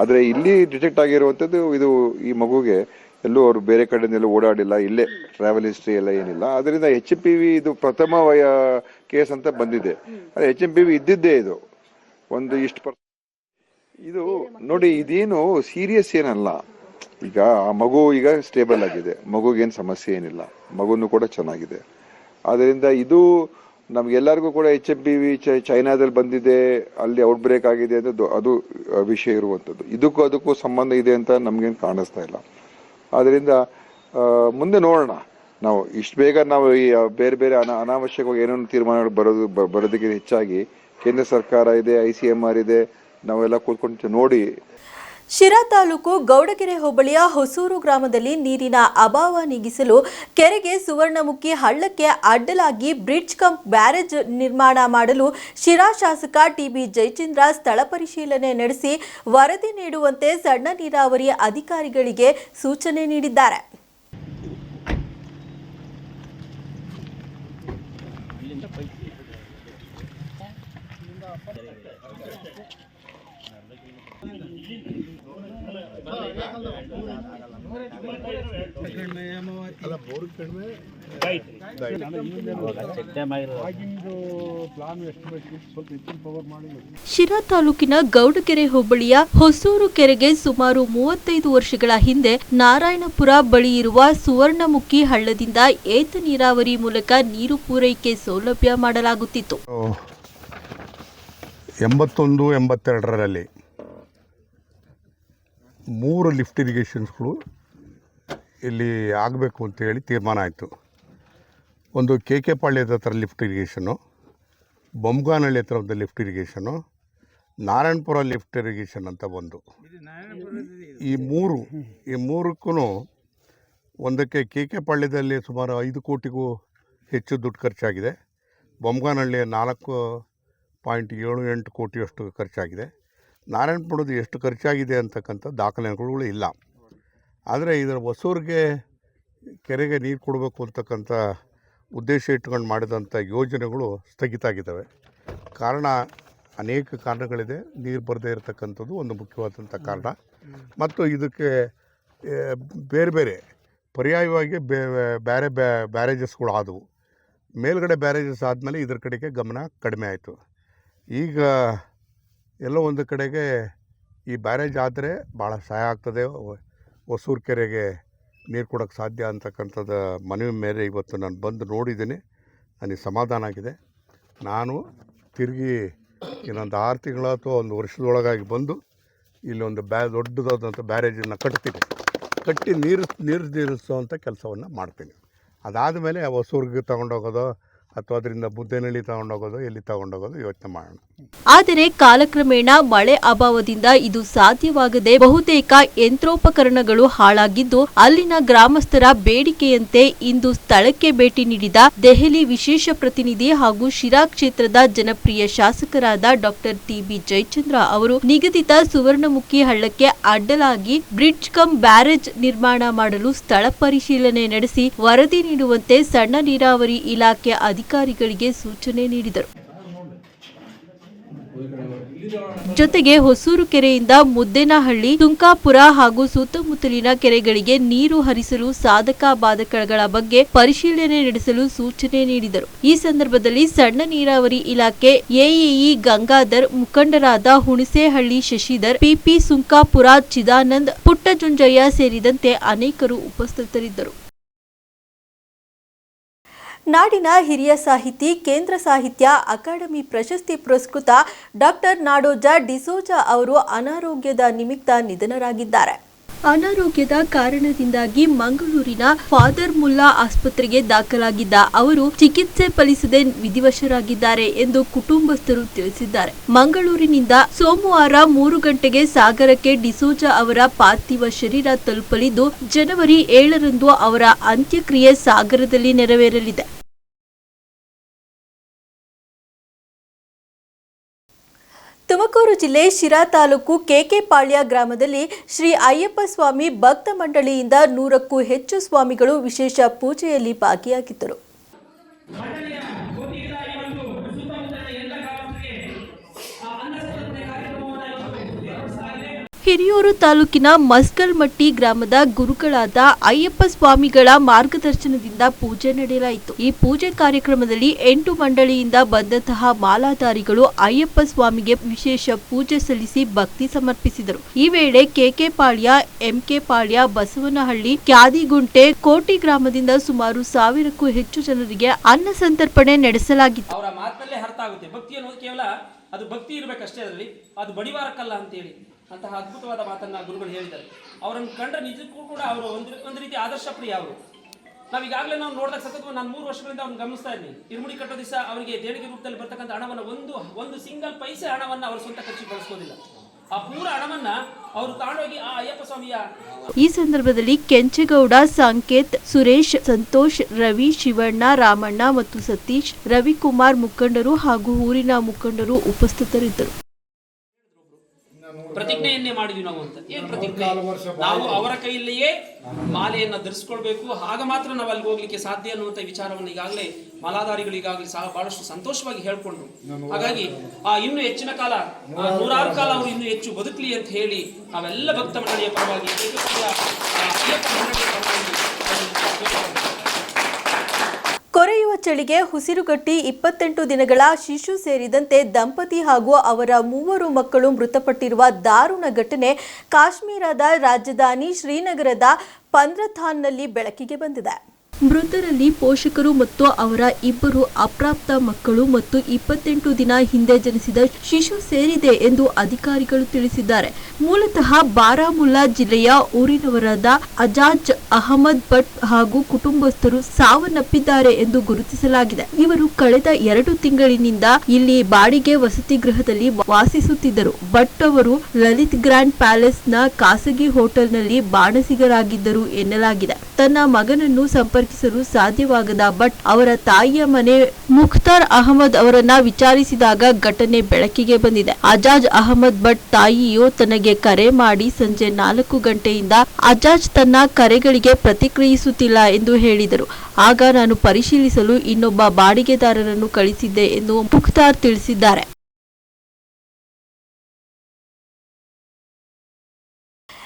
M: ಆದರೆ ಇಲ್ಲಿ ಡಿಟೆಕ್ಟ್ ಆಗಿರುವಂಥದ್ದು ಇದು ಈ ಮಗುಗೆ ಎಲ್ಲೂ ಅವರು ಬೇರೆ ಕಡೆಯಿಂದೆಲ್ಲೂ ಓಡಾಡಿಲ್ಲ ಇಲ್ಲೇ ಟ್ರಾವೆಲ್ ಹಿಸ್ಟ್ರಿ ಎಲ್ಲ ಏನಿಲ್ಲ. ಅದರಿಂದ ಎಚ್ ಪಿ ವಿ ಇದು ಪ್ರಥಮ ವಯ ಕೇಸ್ ಅಂತ ಬಂದಿದೆ. ಅದೇ ಎಚ್ ಎಂ ಪಿ ವಿ ಇದ್ದಿದ್ದೇ ಇದು. ಒಂದು ಇಷ್ಟು ಪರ್ ಇದು ನೋಡಿ ಇದೇನು ಸೀರಿಯಸ್ ಏನಲ್ಲ. ಈಗ ಆ ಮಗು ಈಗ ಸ್ಟೇಬಲ್ ಆಗಿದೆ. ಮಗುಗೇನು ಸಮಸ್ಯೆ ಏನಿಲ್ಲ. ಮಗುನು ಕೂಡ ಚೆನ್ನಾಗಿದೆ. ಆದ್ದರಿಂದ ಇದು ನಮ್ಗೆಲ್ಲರಿಗೂ ಕೂಡ ಎಚ್ ಎಂ ಪಿ ವಿ ಚೈನಾದಲ್ಲಿ ಬಂದಿದೆ ಅಲ್ಲಿ ಔಟ್ ಬ್ರೇಕ್ ಆಗಿದೆ ಅಂತ ಅದು ವಿಷಯ ಇರುವಂಥದ್ದು. ಇದಕ್ಕೂ ಅದಕ್ಕೂ ಸಂಬಂಧ ಇದೆ ಅಂತ ನಮ್ಗೇನು ಕಾಣಿಸ್ತಾ ಇಲ್ಲ. ಆದ್ದರಿಂದ ಮುಂದೆ ನೋಡೋಣ. ನಾವು ಇಷ್ಟು ಬೇಗ ನಾವು ಈ ಬೇರೆ ಬೇರೆ ಅನ, ಅನಾವಶ್ಯಕವಾಗಿ ಏನೇನು ತೀರ್ಮಾನಗಳು ಬರೋದು, ಬ- ಬರೋದಕ್ಕಿಂತ ಹೆಚ್ಚಾಗಿ ಕೇಂದ್ರ ಸರ್ಕಾರ ಇದೆ, ಐ ಸಿ ಎಂ ಆರ್ ಇದೆ, ನಾವೆಲ್ಲ ಕೂತ್ಕೊಂಡು ನೋಡಿ.
A: ಶಿರಾ ತಾಲೂಕು ಗೌಡಗೆರೆ ಹೋಬಳಿಯ ಹೊಸೂರು ಗ್ರಾಮದಲ್ಲಿ ನೀರಿನ ಅಭಾವ ನೀಗಿಸಲು ಕೆರೆಗೆ ಸುವರ್ಣಮುಖಿ ಹಳ್ಳಕ್ಕೆ ಅಡ್ಡಲಾಗಿ ಬ್ರಿಡ್ಜ್ ಕಂಪ್ ಬ್ಯಾರೇಜ್ ನಿರ್ಮಾಣ ಮಾಡಲು ಶಿರಾ ಶಾಸಕ ಟಿಬಿ ಜಯಚಂದ್ರ ಸ್ಥಳ ಪರಿಶೀಲನೆ ನಡೆಸಿ ವರದಿ ನೀಡುವಂತೆ ಸಣ್ಣ ನೀರಾವರಿ ಅಧಿಕಾರಿಗಳಿಗೆ ಸೂಚನೆ ನೀಡಿದ್ದಾರೆ. ಶಿರಾ ತಾಲೂಕಿನ ಗೌಡಕೆರೆ ಹೋಬಳಿಯ ಹೊಸೂರು ಕೆರೆಗೆ ಸುಮಾರು ಮೂವತ್ತೈದು ವರ್ಷಗಳ ಹಿಂದೆ ನಾರಾಯಣಪುರ ಬಳಿ ಇರುವ ಸುವರ್ಣಮುಖಿ ಹಳ್ಳದಿಂದ ಏತ ನೀರಾವರಿ ಮೂಲಕ ನೀರು ಪೂರೈಕೆ ಸೌಲಭ್ಯ ಮಾಡಲಾಗುತ್ತಿತ್ತು.
N: ಎಂಬತ್ತೊಂದು, ಎಂಬತ್ತೆರಡರಲ್ಲಿ ಮೂರು ಲಿಫ್ಟ್ ಇರಿಗೇಷನ್ಸ್ಗಳು ಇಲ್ಲಿ ಆಗಬೇಕು ಅಂತೇಳಿ ತೀರ್ಮಾನ ಆಯಿತು. ಒಂದು ಕೆ ಕೆ ಪಾಳ್ಯದ ಹತ್ರ ಲಿಫ್ಟ್ ಇರಿಗೇಷನು ಬೊಮ್ಗಾನಹಳ್ಳಿ ಹತ್ರ ಒಂದು lift irrigation Narayanapura lift irrigation ಅಂತ ಒಂದು. ಈ ಮೂರು, ಈ ಮೂರಕ್ಕೂ ಒಂದಕ್ಕೆ ಕೆ ಕೆ ಪಾಳ್ಯದಲ್ಲಿ ಸುಮಾರು ಐದು ಕೋಟಿಗೂ ಹೆಚ್ಚು ದುಡ್ಡು ಖರ್ಚಾಗಿದೆ. ಬೊಮ್ಗಾನಹಳ್ಳಿಯ ನಾಲ್ಕು ಪಾಯಿಂಟ್ ಏಳು ಎಂಟು ಕೋಟಿಯಷ್ಟು ಖರ್ಚಾಗಿದೆ. ನಾರಾಯಣಪುರದ ಎಷ್ಟು ಖರ್ಚಾಗಿದೆ ಅಂತಕ್ಕಂಥ ದಾಖಲೆಗಳು ಇಲ್ಲ. ಆದರೆ ಇದರ ಹೊಸೂರಿಗೆ ಕೆರೆಗೆ ನೀರು ಕೊಡಬೇಕು ಅಂತಕ್ಕಂಥ ಉದ್ದೇಶ ಇಟ್ಕೊಂಡು ಮಾಡಿದಂಥ ಯೋಜನೆಗಳು ಸ್ಥಗಿತ ಆಗಿದ್ದಾವೆ. ಕಾರಣ ಅನೇಕ ಕಾರಣಗಳಿದೆ. ನೀರು ಬರದೇ ಇರತಕ್ಕಂಥದ್ದು ಒಂದು ಮುಖ್ಯವಾದಂಥ ಕಾರಣ. ಮತ್ತು ಇದಕ್ಕೆ ಬೇರೆ ಬೇರೆ ಪರ್ಯಾಯವಾಗಿ ಬೇರೆ ಬ್ಯಾರೇಜಸ್ಗಳು ಆದವು. ಮೇಲ್ಗಡೆ ಬ್ಯಾರೇಜಸ್ ಆದಮೇಲೆ ಇದರ ಕಡೆಗೆ ಗಮನ ಕಡಿಮೆ ಆಯಿತು. ಈಗ ಎಲ್ಲೋ ಒಂದು ಕಡೆಗೆ ಈ ಬ್ಯಾರೇಜ್ ಆದರೆ ಭಾಳ ಸಹಾಯ ಆಗ್ತದೆ. ಹೊಸೂರು ಕೆರೆಗೆ ನೀರು ಕೊಡೋಕ್ಕೆ ಸಾಧ್ಯ ಅಂತಕ್ಕಂಥದ್ದು ಮನವಿ ಮೇಲೆ ಇವತ್ತು ನಾನು ಬಂದು ನೋಡಿದ್ದೀನಿ. ನನಗೆ ಸಮಾಧಾನ ಆಗಿದೆ. ನಾನು ತಿರುಗಿ ಇನ್ನೊಂದು ಆರು ತಿಂಗಳ ಅಥವಾ ಒಂದು ವರ್ಷದೊಳಗಾಗಿ ಬಂದು ಇಲ್ಲೊಂದು ಬ್ಯಾ, ದೊಡ್ಡದಾದಂಥ ಬ್ಯಾರೇಜನ್ನು ಕಟ್ತೀನಿ. ಕಟ್ಟಿ ನೀರು ನೀರು ನಿಲ್ಲಿಸುವಂಥ ಕೆಲಸವನ್ನು ಮಾಡ್ತೀನಿ. ಅದಾದ ಮೇಲೆ ಹೊಸೂರಿಗೆ ತಗೊಂಡೋಗೋದು ಅಥವಾ ಅದರಿಂದ ಬುದ್ಧನಹಳ್ಳಿ ತಗೊಂಡೋಗೋದು, ಎಲ್ಲಿ ತಗೊಂಡೋಗೋದು ಯೋಚನೆ ಮಾಡೋಣ.
A: ಆದರೆ ಕಾಲಕ್ರಮೇಣ ಮಳೆ ಅಭಾವದಿಂದ ಇದು ಸಾಧ್ಯವಾಗದೆ ಬಹುತೇಕ ಯಂತ್ರೋಪಕರಣಗಳು ಹಾಳಾಗಿದ್ದು, ಅಲ್ಲಿನ ಗ್ರಾಮಸ್ಥರ ಬೇಡಿಕೆಯಂತೆ ಇಂದು ಸ್ಥಳಕ್ಕೆ ಭೇಟಿ ನೀಡಿದ ದೆಹಲಿ ವಿಶೇಷ ಪ್ರತಿನಿಧಿ ಹಾಗೂ ಶಿರಾ ಕ್ಷೇತ್ರದ ಜನಪ್ರಿಯ ಶಾಸಕರಾದ ಡಾಕ್ಟರ್ ಟಿಬಿ ಜಯಚಂದ್ರ ಅವರು ನಿಗದಿತ ಸುವರ್ಣಮುಖಿ ಹಳ್ಳಕ್ಕೆ ಅಡ್ಡಲಾಗಿ ಬ್ರಿಡ್ಜ್ ಕಮ್ ಬ್ಯಾರೇಜ್ ನಿರ್ಮಾಣ ಮಾಡಲು ಸ್ಥಳ ಪರಿಶೀಲನೆ ನಡೆಸಿ ವರದಿ ನೀಡುವಂತೆ ಸಣ್ಣ ನೀರಾವರಿ ಇಲಾಖೆ ಅಧಿಕಾರಿಗಳಿಗೆ ಸೂಚನೆ ನೀಡಿದರು. ಜೊತೆಗೆ ಹೊಸೂರು ಕೆರೆಯಿಂದ ಮುದ್ದೇನಹಳ್ಳಿ ತುಂಕಾಪುರ ಹಾಗೂ ಸುತ್ತಮುತ್ತಲಿನ ಕೆರೆಗಳಿಗೆ ನೀರು ಹರಿಸಲು ಸಾಧಕ ಬಾಧಕಗಳ ಬಗ್ಗೆ ಪರಿಶೀಲನೆ ನಡೆಸಲು ಸೂಚನೆ ನೀಡಿದರು. ಈ ಸಂದರ್ಭದಲ್ಲಿ ಸಣ್ಣ ನೀರಾವರಿ ಇಲಾಖೆ ಎಇಇ ಗಂಗಾಧರ್, ಮುಖಂಡರಾದ ಹುಣಸೇಹಳ್ಳಿ ಶಶಿಧರ್, ಪಿಪಿ ಸುಂಕಾಪುರ ಚಿದಾನಂದ್, ಪುಟ್ಟಜುಂಜಯ್ಯ ಸೇರಿದಂತೆ ಅನೇಕರು ಉಪಸ್ಥಿತರಿದ್ದರು. ನಾಡಿನ ಹಿರಿಯ ಸಾಹಿತಿ, ಕೇಂದ್ರ ಸಾಹಿತ್ಯ, ಅಕಾಡೆಮಿ ಪ್ರಶಸ್ತಿ ಪುರಸ್ಕೃತ ಡಾಕ್ಟರ್ ನಾಡೋಜ ಡಿಸೋಜ ಅವರು ಅನಾರೋಗ್ಯದ ನಿಮಿತ್ತ ನಿಧನರಾಗಿದ್ದಾರೆ. ಅನಾರೋಗ್ಯದ ಕಾರಣದಿಂದಾಗಿ ಮಂಗಳೂರಿನ ಫಾದರ್ ಮುಲ್ಲಾ ಆಸ್ಪತ್ರೆಗೆ ದಾಖಲಾಗಿದ್ದ ಅವರು ಚಿಕಿತ್ಸೆ ಫಲಿಸದೆ ವಿಧಿವಶರಾಗಿದ್ದಾರೆ ಎಂದು ಕುಟುಂಬಸ್ಥರು ತಿಳಿಸಿದ್ದಾರೆ. ಮಂಗಳೂರಿನಿಂದ ಸೋಮವಾರ ಮೂರು ಗಂಟೆಗೆ ಸಾಗರಕ್ಕೆ ಡಿಸೋಜಾ ಅವರ ಪಾರ್ಥಿವ ಶರೀರ ತಲುಪಲಿದ್ದು, ಜನವರಿ ಏಳರಂದು ಅವರ ಅಂತ್ಯಕ್ರಿಯೆ ಸಾಗರದಲ್ಲಿ ನೆರವೇರಲಿದೆ. ತುಮಕೂರು ಜಿಲ್ಲೆ ಶಿರಾ ತಾಲೂಕು ಕೆಕೆಪಾಳ್ಯ ಗ್ರಾಮದಲ್ಲಿ ಶ್ರೀ ಅಯ್ಯಪ್ಪ ಸ್ವಾಮಿ ಭಕ್ತ ಮಂಡಳಿಯಿಂದ ನೂರಕ್ಕೂ ಹೆಚ್ಚು ಸ್ವಾಮಿಗಳು ವಿಶೇಷ ಪೂಜೆಯಲ್ಲಿ ಭಾಗಿಯಾಗಿದ್ದರು. ಹಿರಿಯೂರು ತಾಲೂಕಿನ ಮಸ್ಕಲ್ಮಟ್ಟಿ ಗ್ರಾಮದ ಗುರುಗಳಾದ ಅಯ್ಯಪ್ಪ ಸ್ವಾಮಿಗಳ ಮಾರ್ಗದರ್ಶನದಿಂದ ಪೂಜೆ ನಡೆಯಲಾಯಿತು. ಈ ಪೂಜೆ ಕಾರ್ಯಕ್ರಮದಲ್ಲಿ ಎಂಟು ಮಂಡಳಿಯಿಂದ ಬಂದಂತಹ ಮಾಲಾಧಾರಿಗಳು ಅಯ್ಯಪ್ಪ ಸ್ವಾಮಿಗೆ ವಿಶೇಷ ಪೂಜೆ ಸಲ್ಲಿಸಿ ಭಕ್ತಿ ಸಮರ್ಪಿಸಿದರು. ಈ ವೇಳೆ ಕೆಕೆ ಪಾಳ್ಯ, ಎಂಕೆ ಪಾಳ್ಯ, ಬಸವನಹಳ್ಳಿ, ಕ್ಯಾದಿಗುಂಟೆ, ಕೋಟಿ ಗ್ರಾಮದಿಂದ ಸುಮಾರು ಸಾವಿರಕ್ಕೂ ಹೆಚ್ಚು ಜನರಿಗೆ ಅನ್ನ ಸಂತರ್ಪಣೆ ನಡೆಸಲಾಗಿತ್ತು.
O: ಅವರ ಆಗುತ್ತೆ. ಭಕ್ತಿ ಅನ್ನೋದು ಕೇವಲ ಅದು ಭಕ್ತಿ ಇರಬೇಕಷ್ಟೇ ಅದರಲ್ಲಿ. ಅದು ಬಡಿವಾರಕ್ಕಲ್ಲ ಅಂತೇಳಿ. ಅಂತಹ ಅದ್ಭುತವಾದ ಮಾತನ್ನ ಗುರುಗಳು ಹೇಳಿದ್ದಾರೆ. ಅವರನ್ನು ಕಂಡ್ರೆ ನಿಜಕ್ಕೂ ಕೂಡ ಅವರು ಒಂದು ಒಂದು ರೀತಿ ಆದರ್ಶ ಪ್ರಿಯ ಅವರು. ನಾವು ಈಗಾಗಲೇ ನಾವು ನೋಡಿದಾಗ ಸತತ ನಾನು ಮೂರು ವರ್ಷಗಳಿಂದ ಅವ್ರನ್ನ ಗಮನಿಸ್ತಾ ಇದ್ದೀನಿ. ಇರುಮುಡಿ ಕಟ್ಟೋ ದಿವಸ ಅವರಿಗೆ ದೇಣಿಗೆ ರೂಪದಲ್ಲಿ ಬರ್ತಕ್ಕಂಥ ಹಣವನ್ನು ಒಂದು ಒಂದು ಸಿಂಗಲ್ ಪೈಸೆ ಹಣವನ್ನು ಅವರು ಸ್ವಂತ ಖರ್ಚಿಗೆ ಬಳಸ್ಕೋದಿಲ್ಲ. ಆ ಪೂರ ಹಣವನ್ನ ಅವರು ಹೋಗಿ ಆ ಅಯ್ಯಪ್ಪ ಸ್ವಾಮಿಯ
A: ಈ ಸಂದರ್ಭದಲ್ಲಿ ಕೆಂಚಗೌಡ, ಸಂಕೇತ್, ಸುರೇಶ್, ಸಂತೋಷ್, ರವಿ, ಶಿವಣ್ಣ, ರಾಮಣ್ಣ ಮತ್ತು ಸತೀಶ್, ರವಿಕುಮಾರ್ ಮುಖಂಡರು ಹಾಗೂ ಊರಿನ ಮುಖಂಡರು ಉಪಸ್ಥಿತರಿದ್ದರು.
O: ಪ್ರತಿಜ್ಞೆಯನ್ನೇ ಮಾಡಿದ್ವಿ ನಾವು ಅಂತ. ಏನ್ ಪ್ರತಿಜ್ಞೆ? ನಾವು ಅವರ ಕೈಯಲ್ಲಿಯೇ ಮಾಲೆಯನ್ನ ಧರಿಸ್ಕೊಳ್ಬೇಕು. ಆಗ ಮಾತ್ರ ನಾವು ಅಲ್ಲಿ ಹೋಗ್ಲಿಕ್ಕೆ ಸಾಧ್ಯ ಅನ್ನುವಂಥ ವಿಚಾರವನ್ನು ಈಗಾಗಲೇ ಮಾಲಾಧಾರಿಗಳು ಈಗಾಗಲೇ ಸಹ ಬಹಳಷ್ಟು ಸಂತೋಷವಾಗಿ ಹೇಳ್ಕೊಂಡ್ರು. ಹಾಗಾಗಿ ಆ ಇನ್ನು ಹೆಚ್ಚಿನ ಕಾಲ ನೂರಾರು ಕಾಲ ಅವರು ಇನ್ನು ಹೆಚ್ಚು ಬದುಕಲಿ ಅಂತ ಹೇಳಿ ನಾವೆಲ್ಲ ಭಕ್ತ ಮಂಡಳಿಯ ಪರವಾಗಿ ಮಂಡಳಿಯ ಪರವಾಗಿ
A: ಚಳಿಗೆ ಉಸಿರುಗಟ್ಟಿ ಇಪ್ಪತ್ತೆಂಟು ದಿನಗಳ ಶಿಶು ಸೇರಿದಂತೆ ದಂಪತಿ ಹಾಗೂ ಅವರ ಮೂವರು ಮಕ್ಕಳು ಮೃತಪಟ್ಟಿರುವ ದಾರುಣ ಘಟನೆ ಕಾಶ್ಮೀರದ ರಾಜಧಾನಿ ಶ್ರೀನಗರದ ಪಂದ್ರಥಾನ್ನಲ್ಲಿ ಬೆಳಕಿಗೆ ಬಂದಿದೆ. ಮೃತರಲ್ಲಿ ಪೋಷಕರು ಮತ್ತು ಅವರ ಇಬ್ಬರು ಅಪ್ರಾಪ್ತ ಮಕ್ಕಳು ಮತ್ತು ಇಪ್ಪತ್ತೆಂಟು ದಿನ ಹಿಂದೆ ಜನಿಸಿದ ಶಿಶು ಸೇರಿದೆ ಎಂದು ಅಧಿಕಾರಿಗಳು ತಿಳಿಸಿದ್ದಾರೆ. ಮೂಲತಃ ಬಾರಾಮುಲ್ಲಾ ಜಿಲ್ಲೆಯ ಊರಿನವರಾದ ಅಜಾಜ್ ಅಹಮದ್ ಭಟ್ ಹಾಗೂ ಕುಟುಂಬಸ್ಥರು ಸಾವನ್ನಪ್ಪಿದ್ದಾರೆ ಎಂದು ಗುರುತಿಸಲಾಗಿದೆ. ಇವರು ಕಳೆದ ಎರಡು ತಿಂಗಳಿನಿಂದ ಇಲ್ಲಿ ಬಾಡಿಗೆ ವಸತಿ ಗೃಹದಲ್ಲಿ ವಾಸಿಸುತ್ತಿದ್ದರು. ಭಟ್ ಅವರು ಲಲಿತ್ ಗ್ರ್ಯಾಂಡ್ ಪ್ಯಾಲೇಸ್ನ ಖಾಸಗಿ ಹೋಟೆಲ್ನಲ್ಲಿ ಬಾಣಸಿಗರಾಗಿದ್ದರು ಎನ್ನಲಾಗಿದೆ. ತನ್ನ ಮಗನನ್ನು ಸಂಪರ್ಕಿಸಲು ಸಾಧ್ಯವಾಗದ ಭಟ್ ಅವರ ತಾಯಿಯ ಮನೆ ಮುಖ್ತಾರ್ ಅಹಮದ್ ಅವರನ್ನ ವಿಚಾರಿಸಿದಾಗ ಘಟನೆ ಬೆಳಕಿಗೆ ಬಂದಿದೆ. ಅಜಾಜ್ ಅಹಮದ್ ಭಟ್ ತಾಯಿಯು ತನಗೆ ಕರೆ ಮಾಡಿ ಸಂಜೆ ನಾಲ್ಕು ಗಂಟೆಯಿಂದ ಅಜಾಜ್ ತನ್ನ ಕರೆಗಳಿಗೆ ಪ್ರತಿಕ್ರಿಯಿಸುತ್ತಿಲ್ಲ ಎಂದು ಹೇಳಿದರು. ಆಗ ನಾನು ಪರಿಶೀಲಿಸಲು ಇನ್ನೊಬ್ಬ ಬಾಡಿಗೆದಾರರನ್ನು ಕಳಿಸಿದ್ದೆ ಎಂದು ಮುಖ್ತಾರ್ ತಿಳಿಸಿದ್ದಾರೆ.